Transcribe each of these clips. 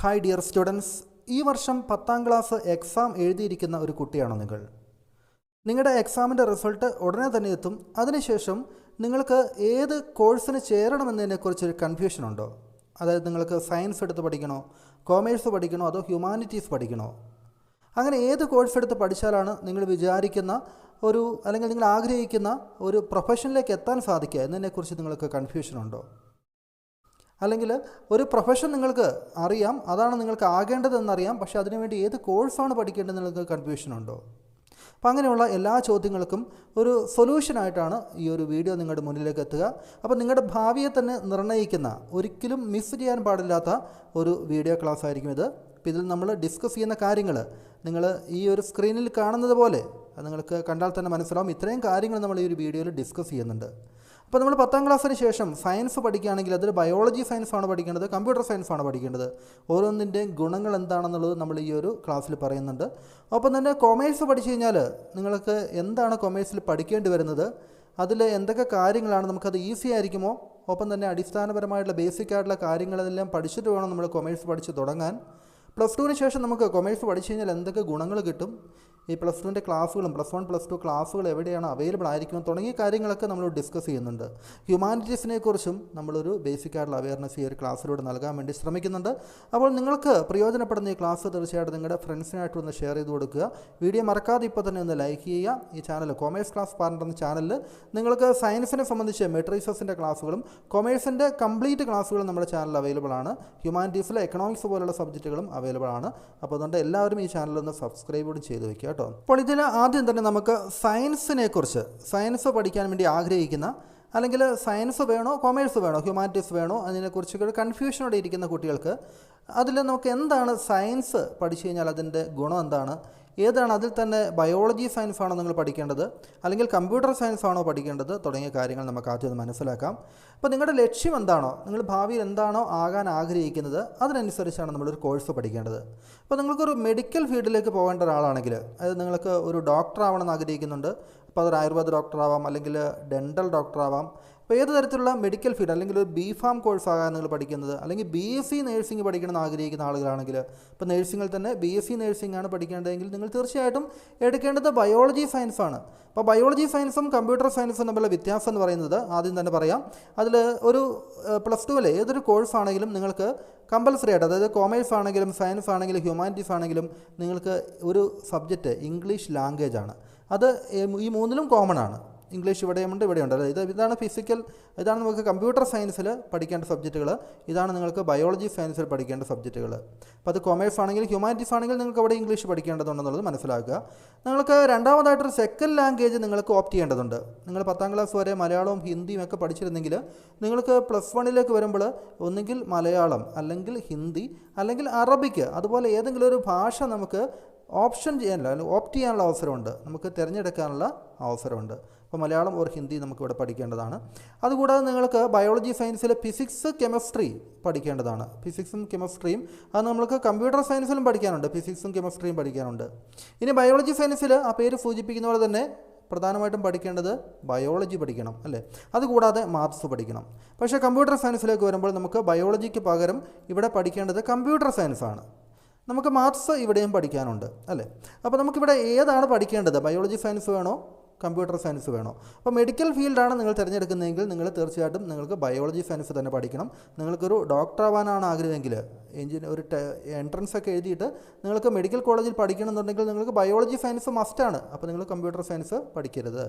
Hi dear students ഈ വർഷം പത്താം ക്ലാസ് എക്സാം എഴുതിയിരിക്കുന്ന ഒരു കുട്ടിയാണോ നിങ്ങൾ. നിങ്ങളുടെ എക്സാമിന്റെ റിസൾട്ട് ഉടനെ തന്നെ എത്തും. അതിനുശേഷം നിങ്ങൾക്ക് ഏത് കോഴ്സിന് ചേരണമെന്നതിനെക്കുറിച്ചൊരു കൺഫ്യൂഷൻ ഉണ്ടോ? അതായത് നിങ്ങൾക്ക് സയൻസ് എടുത്ത് പഠിക്കണോ? കോമേഴ്സ് പഠിക്കണോ? അതോ ഹ്യൂമാനിറ്റീസ് പഠിക്കണോ? അങ്ങനെ ഏത് കോഴ്സ് എടുത്ത് പഠിച്ചാലാണ് നിങ്ങൾ വിചാരിക്കുന്ന ഒരു അല്ലെങ്കിൽ നിങ്ങൾ ആഗ്രഹിക്കുന്ന ഒരു പ്രൊഫഷനിലേക്ക് എത്താൻ സാധിക്കുക? എന്നതിനെക്കുറിച്ച് നിങ്ങൾക്ക് കൺഫ്യൂഷൻ ഉണ്ടോ? അല്ലെങ്കിൽ ഒരു പ്രൊഫഷൻ നിങ്ങൾക്ക് അറിയാം അതാണ് നിങ്ങൾക്ക് ആകേണ്ടതെന്നറിയാം പക്ഷേ അതിനുവേണ്ടി ഏത് കോഴ്സാണ് പഠിക്കേണ്ടത് നിങ്ങൾക്ക് കൺഫ്യൂഷൻ ഉണ്ടോ? അപ്പോൾ അങ്ങനെയുള്ള എല്ലാ ചോദ്യങ്ങൾക്കും ഒരു സൊല്യൂഷനായിട്ടാണ് ഈ ഒരു വീഡിയോ നിങ്ങളുടെ മുന്നിലേക്ക് എത്തുക. അപ്പോൾ നിങ്ങളുടെ ഭാവിയെ തന്നെ നിർണയിക്കുന്ന ഒരിക്കലും മിസ് ചെയ്യാൻ പാടില്ലാത്ത ഒരു വീഡിയോ ക്ലാസ് ആയിരിക്കും ഇത്. അപ്പോൾ ഇതിൽ നമ്മൾ ഡിസ്കസ് ചെയ്യുന്ന കാര്യങ്ങൾ നിങ്ങൾ ഈ ഒരു സ്ക്രീനിൽ കാണുന്നത് പോലെ നിങ്ങൾക്ക് കണ്ടാൽ തന്നെ മനസ്സിലാവും. ഇത്രയും കാര്യങ്ങൾ നമ്മൾ ഈ ഒരു വീഡിയോയിൽ ഡിസ്കസ് ചെയ്യുന്നുണ്ട്. അപ്പോൾ നമ്മൾ പത്താം ക്ലാസ്സിന് ശേഷം സയൻസ് പഠിക്കുകയാണെങ്കിൽ അതിൽ ബയോളജി സയൻസ് ആണ് പഠിക്കേണ്ടത് കമ്പ്യൂട്ടർ സയൻസ് ആണ് പഠിക്കേണ്ടത്. ഓരോന്നിന്റെയും ഗുണങ്ങൾ എന്താണെന്നുള്ളത് നമ്മൾ ഈ ഒരു ക്ലാസ്സിൽ പറയുന്നുണ്ട്. ഒപ്പം തന്നെ കൊമേഴ്സ് പഠിച്ചു കഴിഞ്ഞാൽ നിങ്ങൾക്ക് എന്താണ് കൊമേഴ്സിൽ പഠിക്കേണ്ടി വരുന്നത്? അതിൽ എന്തൊക്കെ കാര്യങ്ങളാണ്? നമുക്കത് ഈസി ആയിരിക്കുമോ? ഒപ്പം തന്നെ അടിസ്ഥാനപരമായിട്ടുള്ള ബേസിക് ആയിട്ടുള്ള കാര്യങ്ങളെല്ലാം പഠിച്ചിട്ട് വേണം നമ്മൾ കൊമേഴ്സ് പഠിച്ച് തുടങ്ങാൻ. പ്ലസ് ടുവിന് ശേഷം നമുക്ക് കൊമേഴ്സ് പഠിച്ചു കഴിഞ്ഞാൽ എന്തൊക്കെ ഗുണങ്ങൾ കിട്ടും? ഈ പ്ലസ് ടുവിന്റെ ക്ലാസ്സുകളും പ്ലസ് വൺ പ്ലസ് ടു ക്ലാസ്സുകൾ എവിടെയാണ് അവൈലബിൾ ആയിരിക്കും തുടങ്ങിയ കാര്യങ്ങളൊക്കെ നമ്മൾ ഡിസ്കസ് ചെയ്യുന്നുണ്ട്. ഹ്യൂമാനിറ്റീസിനെ കുറിച്ചും നമ്മളൊരു ബേസിക് ആയിട്ടുള്ള അവയർനെസ് ഈ ഒരു ക്ലാസ്സിലൂടെ നൽകാൻ വേണ്ടി ശ്രമിക്കുന്നുണ്ട്. അപ്പോൾ നിങ്ങൾക്ക് പ്രയോജനപ്പെടുന്ന ഈ ക്ലാസ് തീർച്ചയായിട്ടും നിങ്ങളുടെ ഫ്രണ്ട്സിനായിട്ട് ഒന്ന് ഷെയർ ചെയ്ത് കൊടുക്കുക. വീഡിയോ മറക്കാതെ ഇപ്പോൾ തന്നെ ഒന്ന് ലൈക്ക് ചെയ്യുക. ഈ ചാനൽ കൊമേഴ്സ് ക്ലാസ് പാർട്ണർ എന്ന ചാനലിൽ നിങ്ങൾക്ക് സയൻസിനെ സംബന്ധിച്ച് മെട്രീസസിന്റെ ക്ലാസ്സുകളും കൊമേഴ്സിന്റെ കംപ്ലീറ്റ് ക്ലാസ്സുകളും നമ്മുടെ ചാനലിൽ അവൈലബിൾ ആണ്. ഹ്യൂമാനിറ്റീസിലെ എക്കണോമിക്സ് പോലുള്ള സബ്ജക്റ്റുകളും അവൈലബിൾ ആണ്. അപ്പോൾ അതുകൊണ്ട് എല്ലാവരും ഈ ചാനൽ ഒന്ന് സബ്സ്ക്രൈബ് കൂടി ചെയ്ത് വെക്കുക കേട്ടോ. അപ്പോൾ ഇതിൽ ആദ്യം തന്നെ നമുക്ക് സയൻസിനെ കുറിച്ച് സയൻസ് പഠിക്കാൻ വേണ്ടി ആഗ്രഹിക്കുന്ന അല്ലെങ്കിൽ സയൻസ് വേണോ കൊമേഴ്സ് വേണോ ഹ്യൂമാനിറ്റീസ് വേണോ അതിനെക്കുറിച്ചൊക്കെ കൺഫ്യൂഷനോടെ ഇരിക്കുന്ന കുട്ടികൾക്ക് അതിൽ നമുക്ക് എന്താണ് സയൻസ് പഠിച്ചു കഴിഞ്ഞാൽ അതിന്റെ ഗുണം എന്താണ്? ഏതാണ് അതിൽ തന്നെ ബയോളജി സയൻസ് ആണോ നിങ്ങൾ പഠിക്കേണ്ടത്? അല്ലെങ്കിൽ കമ്പ്യൂട്ടർ സയൻസ് ആണോ പഠിക്കേണ്ടത്? തുടങ്ങിയ കാര്യങ്ങൾ നമുക്ക് ആദ്യം ഒന്ന് മനസ്സിലാക്കാം. അപ്പോൾ നിങ്ങളുടെ ലക്ഷ്യം എന്താണോ നിങ്ങൾ ഭാവിയിൽ എന്താണോ ആകാൻ ആഗ്രഹിക്കുന്നത് അതിനനുസരിച്ചാണ് നമ്മളൊരു കോഴ്സ് പഠിക്കേണ്ടത്. അപ്പോൾ നിങ്ങൾക്കൊരു മെഡിക്കൽ ഫീൽഡിലേക്ക് പോകേണ്ട ഒരാളാണെങ്കിൽ അതായത് നിങ്ങൾക്ക് ഒരു ഡോക്ടർ ആവണമെന്ന് ആഗ്രഹിക്കുന്നുണ്ട് അപ്പോൾ അതൊരു ആയുർവേദ ഡോക്ടർ ആവാം അല്ലെങ്കിൽ ഡെന്റൽ ഡോക്ടർ ആവാം അപ്പോൾ ഏത് തരത്തിലുള്ള മെഡിക്കൽ ഫീൽഡ് അല്ലെങ്കിൽ ഒരു ബി ഫാം കോഴ്സ് ആകാൻ നിങ്ങൾ പഠിക്കുന്നത്? അല്ലെങ്കിൽ ബി എസ് സി നേഴ്സിംഗ് പഠിക്കണമെന്ന് ആഗ്രഹിക്കുന്ന ആളുകളാണെങ്കിൽ. ഇപ്പോൾ നേഴ്സിംഗിൽ തന്നെ ബി എസ് സി നേഴ്സിംഗ് ആണ് പഠിക്കേണ്ടതെങ്കിൽ നിങ്ങൾ തീർച്ചയായിട്ടും എടുക്കേണ്ടത് ബയോളജി സയൻസ് ആണ്. അപ്പോൾ ബയോളജി സയൻസും കമ്പ്യൂട്ടർ സയൻസും തമ്മിലുള്ള വ്യത്യാസം എന്ന് പറയുന്നത് ആദ്യം തന്നെ പറയാം. അതിൽ ഒരു പ്ലസ് ടുവിലെ ഏതൊരു കോഴ്സ് ആണെങ്കിലും നിങ്ങൾക്ക് കമ്പൽസറി ആയിട്ട് അതായത് കോമേഴ്സ് ആണെങ്കിലും സയൻസ് ആണെങ്കിലും ഹ്യൂമാനിറ്റീസ് ആണെങ്കിലും നിങ്ങൾക്ക് ഒരു സബ്ജക്റ്റ് ഇംഗ്ലീഷ് ലാംഗ്വേജ് ആണ്. അത് ഈ മൂന്നിലും കോമൺ ആണ്. ഇംഗ്ലീഷ് ഇവിടെയുമുണ്ട് ഇവിടെയുണ്ട് അല്ലേ ഇത് ഇതാണ് ഫിസിക്കൽ ഇതാണ് നിങ്ങൾക്ക് കമ്പ്യൂട്ടർ സയൻസിൽ പഠിക്കേണ്ട സബ്ജക്റ്റുകൾ ഇതാണ് നിങ്ങൾക്ക് ബയോളജി സയൻസിൽ പഠിക്കേണ്ട സബ്ജക്റ്റുകൾ അപ്പോൾ അത് കൊമേഴ്സ് ആണെങ്കിൽ ഹ്യൂമാനിറ്റീസ് ആണെങ്കിൽ നിങ്ങൾക്ക് അവിടെ ഇംഗ്ലീഷ് പഠിക്കേണ്ടതുണ്ടെന്നുള്ളത് മനസ്സിലാക്കുക. നിങ്ങൾക്ക് രണ്ടാമതായിട്ടൊരു സെക്കൻഡ് ലാംഗ്വേജ് നിങ്ങൾക്ക് ഓപ്റ്റ് ചെയ്യേണ്ടതുണ്ട്. നിങ്ങൾ പത്താം ക്ലാസ് വരെ മലയാളവും ഹിന്ദിയും ഒക്കെ പഠിച്ചിരുന്നെങ്കിൽ നിങ്ങൾക്ക് പ്ലസ് വണ്ണിലേക്ക് വരുമ്പോൾ ഒന്നുകിൽ മലയാളം അല്ലെങ്കിൽ ഹിന്ദി അല്ലെങ്കിൽ അറബിക്ക് അതുപോലെ ഏതെങ്കിലും ഒരു ഭാഷ നമുക്ക് ഓപ്ഷൻ ചെയ്യാനുള്ള അല്ലെങ്കിൽ ഓപ്റ്റ് ചെയ്യാനുള്ള അവസരമുണ്ട്. നമുക്ക് തിരഞ്ഞെടുക്കാനുള്ള അവസരമുണ്ട്. അപ്പോൾ മലയാളം ഓർ ഹിന്ദി നമുക്കിവിടെ പഠിക്കേണ്ടതാണ്. അതുകൂടാതെ നിങ്ങൾക്ക് ബയോളജി സയൻസിൽ ഫിസിക്സ് കെമിസ്ട്രി പഠിക്കേണ്ടതാണ്. ഫിസിക്സും കെമിസ്ട്രിയും അത് നമുക്ക് കമ്പ്യൂട്ടർ സയൻസിലും പഠിക്കാനുണ്ട്. ഫിസിക്സും കെമിസ്ട്രിയും പഠിക്കാനുണ്ട്. ഇനി ബയോളജി സയൻസിൽ ആ പേര് സൂചിപ്പിക്കുന്ന പോലെ തന്നെ പ്രധാനമായിട്ടും പഠിക്കേണ്ടത് ബയോളജി പഠിക്കണം അല്ലേ? അതുകൂടാതെ മാത്സ് പഠിക്കണം. പക്ഷേ കമ്പ്യൂട്ടർ സയൻസിലേക്ക് വരുമ്പോൾ നമുക്ക് ബയോളജിക്ക് പകരം ഇവിടെ പഠിക്കേണ്ടത് കമ്പ്യൂട്ടർ സയൻസാണ് നമുക്ക് മാത്സ് ഇവിടെയും പഠിക്കാനുണ്ട് അല്ലേ? അപ്പോൾ നമുക്കിവിടെ ഏതാണ് പഠിക്കേണ്ടത്? ബയോളജി സയൻസ് വേണോ? കമ്പ്യൂട്ടർ സയൻസ് വേണോ? അപ്പോൾ മെഡിക്കൽ ഫീൽഡാണ് നിങ്ങൾ തിരഞ്ഞെടുക്കുന്നതെങ്കിൽ നിങ്ങൾ തീർച്ചയായിട്ടും നിങ്ങൾക്ക് ബയോളജി സയൻസ് തന്നെ പഠിക്കണം. നിങ്ങൾക്കൊരു ഡോക്ടർ ആവാനാണ് ആഗ്രഹമെങ്കിൽ എഞ്ചിന് ഒരു എൻട്രൻസ് ഒക്കെ എഴുതിയിട്ട് നിങ്ങൾക്ക് മെഡിക്കൽ കോളേജിൽ പഠിക്കണം എന്നുണ്ടെങ്കിൽ നിങ്ങൾക്ക് ബയോളജി സയൻസ് മസ്റ്റാണ് അപ്പോൾ നിങ്ങൾ കമ്പ്യൂട്ടർ സയൻസ് പഠിക്കരുത്.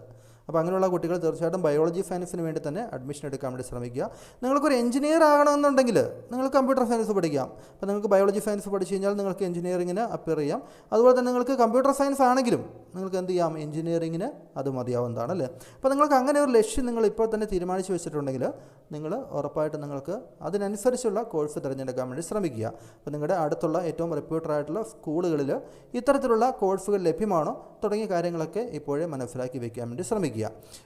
അപ്പോൾ അങ്ങനെയുള്ള കുട്ടികൾ തീർച്ചയായിട്ടും ബയോളജി സയൻസിന് വേണ്ടി തന്നെ അഡ്മിഷൻ എടുക്കാൻ വേണ്ടി ശ്രമിക്കുക. നിങ്ങൾക്കൊരു എഞ്ചിനീയർ ആകണമെന്നുണ്ടെങ്കിൽ നിങ്ങൾ കമ്പ്യൂട്ടർ സയൻസ് പഠിക്കാം. അപ്പോൾ നിങ്ങൾക്ക് ബയോളജി സയൻസ് പഠിച്ചു കഴിഞ്ഞാൽ നിങ്ങൾക്ക് എഞ്ചിനീയറിങ്ങിന് അപ്പിയർ ചെയ്യാം. അതുപോലെ തന്നെ നിങ്ങൾക്ക് കമ്പ്യൂട്ടർ സയൻസ് ആണെങ്കിലും നിങ്ങൾക്ക് എന്ത് ചെയ്യാം? എഞ്ചിനീയറിങ്ങിന് അത് മതിയാവുന്നതാണ് അല്ലേ? അപ്പോൾ നിങ്ങൾക്ക് അങ്ങനെ ഒരു ലക്ഷ്യം നിങ്ങൾ ഇപ്പോൾ തന്നെ തീരുമാനിച്ചു വെച്ചിട്ടുണ്ടെങ്കിൽ നിങ്ങൾ ഉറപ്പായിട്ട് നിങ്ങൾക്ക് അതിനനുസരിച്ചുള്ള കോഴ്സ് തിരഞ്ഞെടുക്കാൻ വേണ്ടി ശ്രമിക്കുക. അപ്പോൾ നിങ്ങളുടെ അടുത്തുള്ള ഏറ്റവും റെപ്യൂട്ടഡ് ആയിട്ടുള്ള സ്കൂളുകളിൽ ഇത്തരത്തിലുള്ള കോഴ്സുകൾ ലഭ്യമാണോ തുടങ്ങിയ കാര്യങ്ങളൊക്കെ ഇപ്പോഴേ മനസ്സിലാക്കി വയ്ക്കാൻ വേണ്ടി ശ്രമിക്കുക.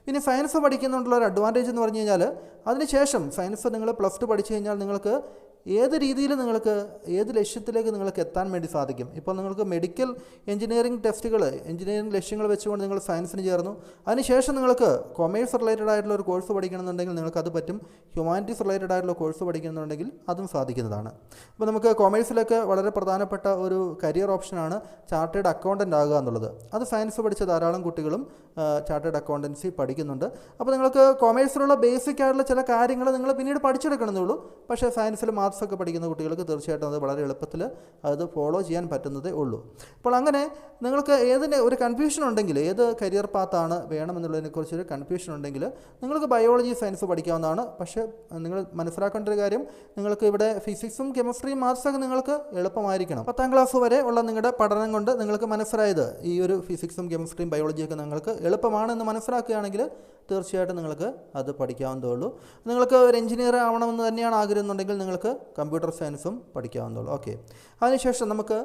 ഇനി സയൻസ് പഠിക്കുന്നുണ്ടുള്ള ഒരു അഡ്വാന്റേജ് എന്ന് പറഞ്ഞു കഴിഞ്ഞാൽ അതിനുശേഷം സയൻസ് നിങ്ങൾ പ്ലസ് ടു പഠിച്ചു കഴിഞ്ഞാൽ നിങ്ങൾക്ക് ഏത് രീതിയിൽ നിങ്ങൾക്ക് ഏത് ലക്ഷ്യത്തിലേക്ക് നിങ്ങൾക്ക് എത്താൻ വേണ്ടി സാധിക്കും? ഇപ്പോൾ നിങ്ങൾക്ക് മെഡിക്കൽ എഞ്ചിനീയറിംഗ് ടെസ്റ്റുകൾ എഞ്ചിനീയറിംഗ് ലക്ഷ്യങ്ങൾ വെച്ചുകൊണ്ട് നിങ്ങൾ സയൻസിന് ചേർന്നു. അതിനുശേഷം നിങ്ങൾക്ക് കൊമേഴ്സ് റിലേറ്റഡ് ആയിട്ടുള്ള ഒരു കോഴ്സ് പഠിക്കണമെന്നുണ്ടെങ്കിൽ നിങ്ങൾക്ക് അത് പറ്റും. ഹ്യൂമാനിറ്റീസ് റിലേറ്റഡ് ആയിട്ടുള്ള കോഴ്സ് പഠിക്കണമെന്നുണ്ടെങ്കിൽ അതും സാധിക്കുന്നതാണ്. അപ്പോൾ നമുക്ക് കൊമേഴ്സിലൊക്കെ വളരെ പ്രധാനപ്പെട്ട ഒരു കരിയർ ഓപ്ഷനാണ് ചാർട്ടേഡ് അക്കൗണ്ടന്റ് ആകുക എന്നുള്ളത്. അത് സയൻസ് പഠിച്ച ധാരാളം കുട്ടികളും ചാർട്ടേഡ് അക്കൗണ്ടൻസി പഠിക്കുന്നുണ്ട്. അപ്പോൾ നിങ്ങൾക്ക് കൊമേഴ്സിലുള്ള ബേസിക് ആയിട്ടുള്ള ചില കാര്യങ്ങൾ നിങ്ങൾ പിന്നീട് പഠിച്ചെടുക്കണമെന്നേ ഉള്ളൂ പക്ഷേ സയൻസിൽ മാത്സ് ഒക്കെ പഠിക്കുന്ന കുട്ടികൾക്ക് തീർച്ചയായിട്ടും അത് വളരെ എളുപ്പത്തിൽ അത് ഫോളോ ചെയ്യാൻ പറ്റുന്നതേ ഉള്ളൂ. അപ്പോൾ അങ്ങനെ നിങ്ങൾക്ക് ഏതിന്റെ ഒരു കൺഫ്യൂഷൻ ഉണ്ടെങ്കിൽ ഏത് കരിയർ പാത്താണ് വേണമെന്നുള്ളതിനെക്കുറിച്ച് ഒരു കൺഫ്യൂഷൻ ഉണ്ടെങ്കിൽ നിങ്ങൾക്ക് ബയോളജി സയൻസ് പഠിക്കാവുന്നതാണ്. പക്ഷേ നിങ്ങൾ മനസ്സിലാക്കേണ്ട ഒരു കാര്യം നിങ്ങൾക്ക് ഇവിടെ ഫിസിക്സും കെമിസ്ട്രിയും മാത്സൊക്കെ നിങ്ങൾക്ക് എളുപ്പമായിരിക്കണം. പത്താം ക്ലാസ് വരെ ഉള്ള നിങ്ങളുടെ പഠനം കൊണ്ട് നിങ്ങൾക്ക് മനസ്സിലായത് ഈ ഒരു ഫിസിക്സും കെമിസ്ട്രിയും ബയോളജിയൊക്കെ നിങ്ങൾക്ക് എളുപ്പമാണെന്ന് മനസ്സിലാക്കുകയാണെങ്കിൽ തീർച്ചയായിട്ടും നിങ്ങൾക്ക് അത് പഠിക്കാവുന്നതേ ഉള്ളൂ. നിങ്ങൾക്ക് ഒരു എഞ്ചിനീയർ ആവണമെന്ന് തന്നെയാണ് ആഗ്രഹം എന്നുണ്ടെങ്കിൽ നിങ്ങൾക്ക് കമ്പ്യൂട്ടർ സയൻസും പഠിക്കാവുന്നതേ ഉള്ളൂ ഓക്കെ അതിനുശേഷം നമുക്ക്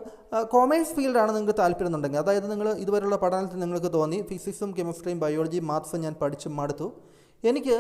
കോമേഴ്സ് ഫീൽഡാണ് നിങ്ങൾക്ക് താല്പര്യം എന്നുണ്ടെങ്കിൽ അതായത് നിങ്ങൾ ഇതുവരെയുള്ള പഠനത്തിൽ നിങ്ങൾക്ക് തോന്നി ഫിസിക്സും കെമിസ്ട്രിയും ബയോളജിയും മാത്സും ഞാൻ പഠിച്ചു മടുത്തു. എനിക്ക്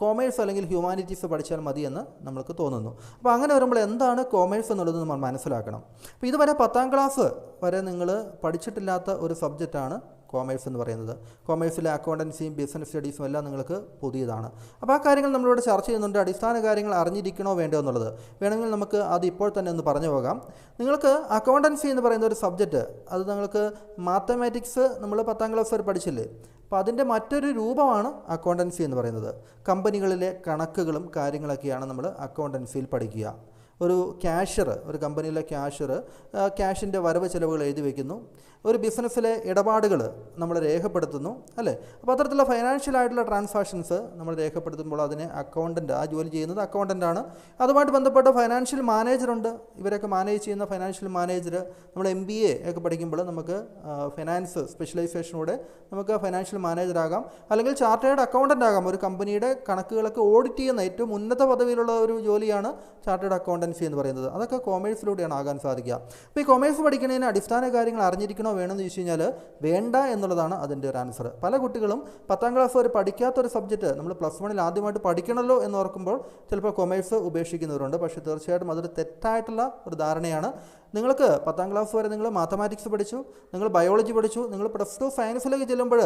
കോമേഴ്സ് അല്ലെങ്കിൽ ഹ്യൂമാനിറ്റീസ് പഠിച്ചാൽ മതിയെന്ന് നമ്മൾക്ക് തോന്നുന്നു. അപ്പോൾ അങ്ങനെ വരുമ്പോൾ എന്താണ് കോമേഴ്സ് എന്നുള്ളത് നമ്മൾ മനസ്സിലാക്കണം. അപ്പോൾ ഇതുവരെ പത്താം ക്ലാസ് വരെ നിങ്ങൾ പഠിച്ചിട്ടില്ലാത്ത ഒരു സബ്ജക്റ്റാണ് കോമേഴ്സ് എന്ന് പറയുന്നത്. കോമേഴ്സിലെ അക്കൗണ്ടൻസിയും ബിസിനസ് സ്റ്റഡീസും എല്ലാം നിങ്ങൾക്ക് പുതിയതാണ്. അപ്പോൾ ആ കാര്യങ്ങൾ നമ്മളിവിടെ ചർച്ച ചെയ്യുന്നുണ്ട്. അടിസ്ഥാന കാര്യങ്ങൾ അറിഞ്ഞിരിക്കണോ വേണ്ടോ എന്നുള്ളത്. വേണമെങ്കിൽ നമുക്ക് അത് ഇപ്പോൾ തന്നെ ഒന്ന് പറഞ്ഞു പോകാം. നിങ്ങൾക്ക് അക്കൗണ്ടൻസി എന്ന് പറയുന്ന ഒരു സബ്ജക്റ്റ് അത് നിങ്ങൾക്ക് മാത്തമാറ്റിക്സ് നമ്മൾ പത്താം ക്ലാസ് വരെ പഠിച്ചില്ലേ? അപ്പോൾ അതിന്റെ മറ്റൊരു രൂപമാണ് അക്കൗണ്ടൻസി എന്ന് പറയുന്നത്. കമ്പനികളിലെ കണക്കുകളും കാര്യങ്ങളൊക്കെയാണ് നമ്മൾ അക്കൗണ്ടൻസിയിൽ പഠിക്കുക. ഒരു ക്യാഷ്യർ ഒരു കമ്പനിയിലെ ക്യാഷ്യർ ക്യാഷിന്റെ വരവ് ചിലവുകൾ എഴുതി വയ്ക്കുന്നു ഒരു ബിസിനസ്സിലെ ഇടപാടുകൾ നമ്മൾ രേഖപ്പെടുത്തുന്നു അല്ലേ? അപ്പോൾ അത്തരത്തിലുള്ള ഫൈനാൻഷ്യൽ ആയിട്ടുള്ള ട്രാൻസാക്ഷൻസ് നമ്മൾ രേഖപ്പെടുത്തുമ്പോൾ അതിനെ അക്കൗണ്ടന്റ് ആ ജോലി ചെയ്യുന്നത് അക്കൗണ്ടന്റ് ആണ്. അതുമായിട്ട് ബന്ധപ്പെട്ട ഫൈനാൻഷ്യൽ മാനേജറുണ്ട് ഇവരൊക്കെ മാനേജ് ചെയ്യുന്ന ഫൈനാൻഷ്യൽ മാനേജർ നമ്മൾ എം ബി എ ഒക്കെ പഠിക്കുമ്പോൾ നമുക്ക് ഫിനാൻസ് സ്പെഷ്യലൈസേഷനോടെ നമുക്ക് ഫൈനാൻഷ്യൽ മാനേജർ ആകാം. അല്ലെങ്കിൽ ചാർട്ടേഡ് അക്കൗണ്ടന്റ് ആകാം. ഒരു കമ്പനിയുടെ കണക്കുകളൊക്കെ ഓഡിറ്റ് ചെയ്യുന്ന ഏറ്റവും ഉന്നത പദവിയിലുള്ള ഒരു ജോലിയാണ് ചാർട്ടേഡ് അക്കൗണ്ടൻസി എന്ന് പറയുന്നത്. അതൊക്കെ കോമേഴ്സിലൂടെയാണ് ആകാൻ സാധിക്കുക. അപ്പോൾ ഈ കോമേഴ്സ് പഠിക്കുന്നതിന് അടിസ്ഥാന കാര്യങ്ങൾ അറിഞ്ഞിരിക്കണോ വേണമെന്ന് ചോദിച്ചു കഴിഞ്ഞാൽ വേണ്ട എന്നുള്ളതാണ് അതിന്റെ ഒരു ആൻസർ പല കുട്ടികളും പത്താം ക്ലാസ് വരെ പഠിക്കാത്തൊരു സബ്ജക്റ്റ് നമ്മൾ പ്ലസ് വണ്ണിൽ ആദ്യമായിട്ട് പഠിക്കണമല്ലോ എന്ന് ഓർക്കുമ്പോൾ ചിലപ്പോൾ കൊമേഴ്സ് ഉപേക്ഷിക്കുന്നവരുണ്ട്. പക്ഷേ തീർച്ചയായിട്ടും അതൊരു തെറ്റായിട്ടുള്ള ഒരു ധാരണയാണ്. നിങ്ങൾക്ക് പത്താം ക്ലാസ് വരെ നിങ്ങൾ മാത്തമാറ്റിക്സ് പഠിച്ചു നിങ്ങൾ ബയോളജി പഠിച്ചു നിങ്ങൾ പ്ലസ് ടു സയൻസിലേക്ക് ചെല്ലുമ്പോൾ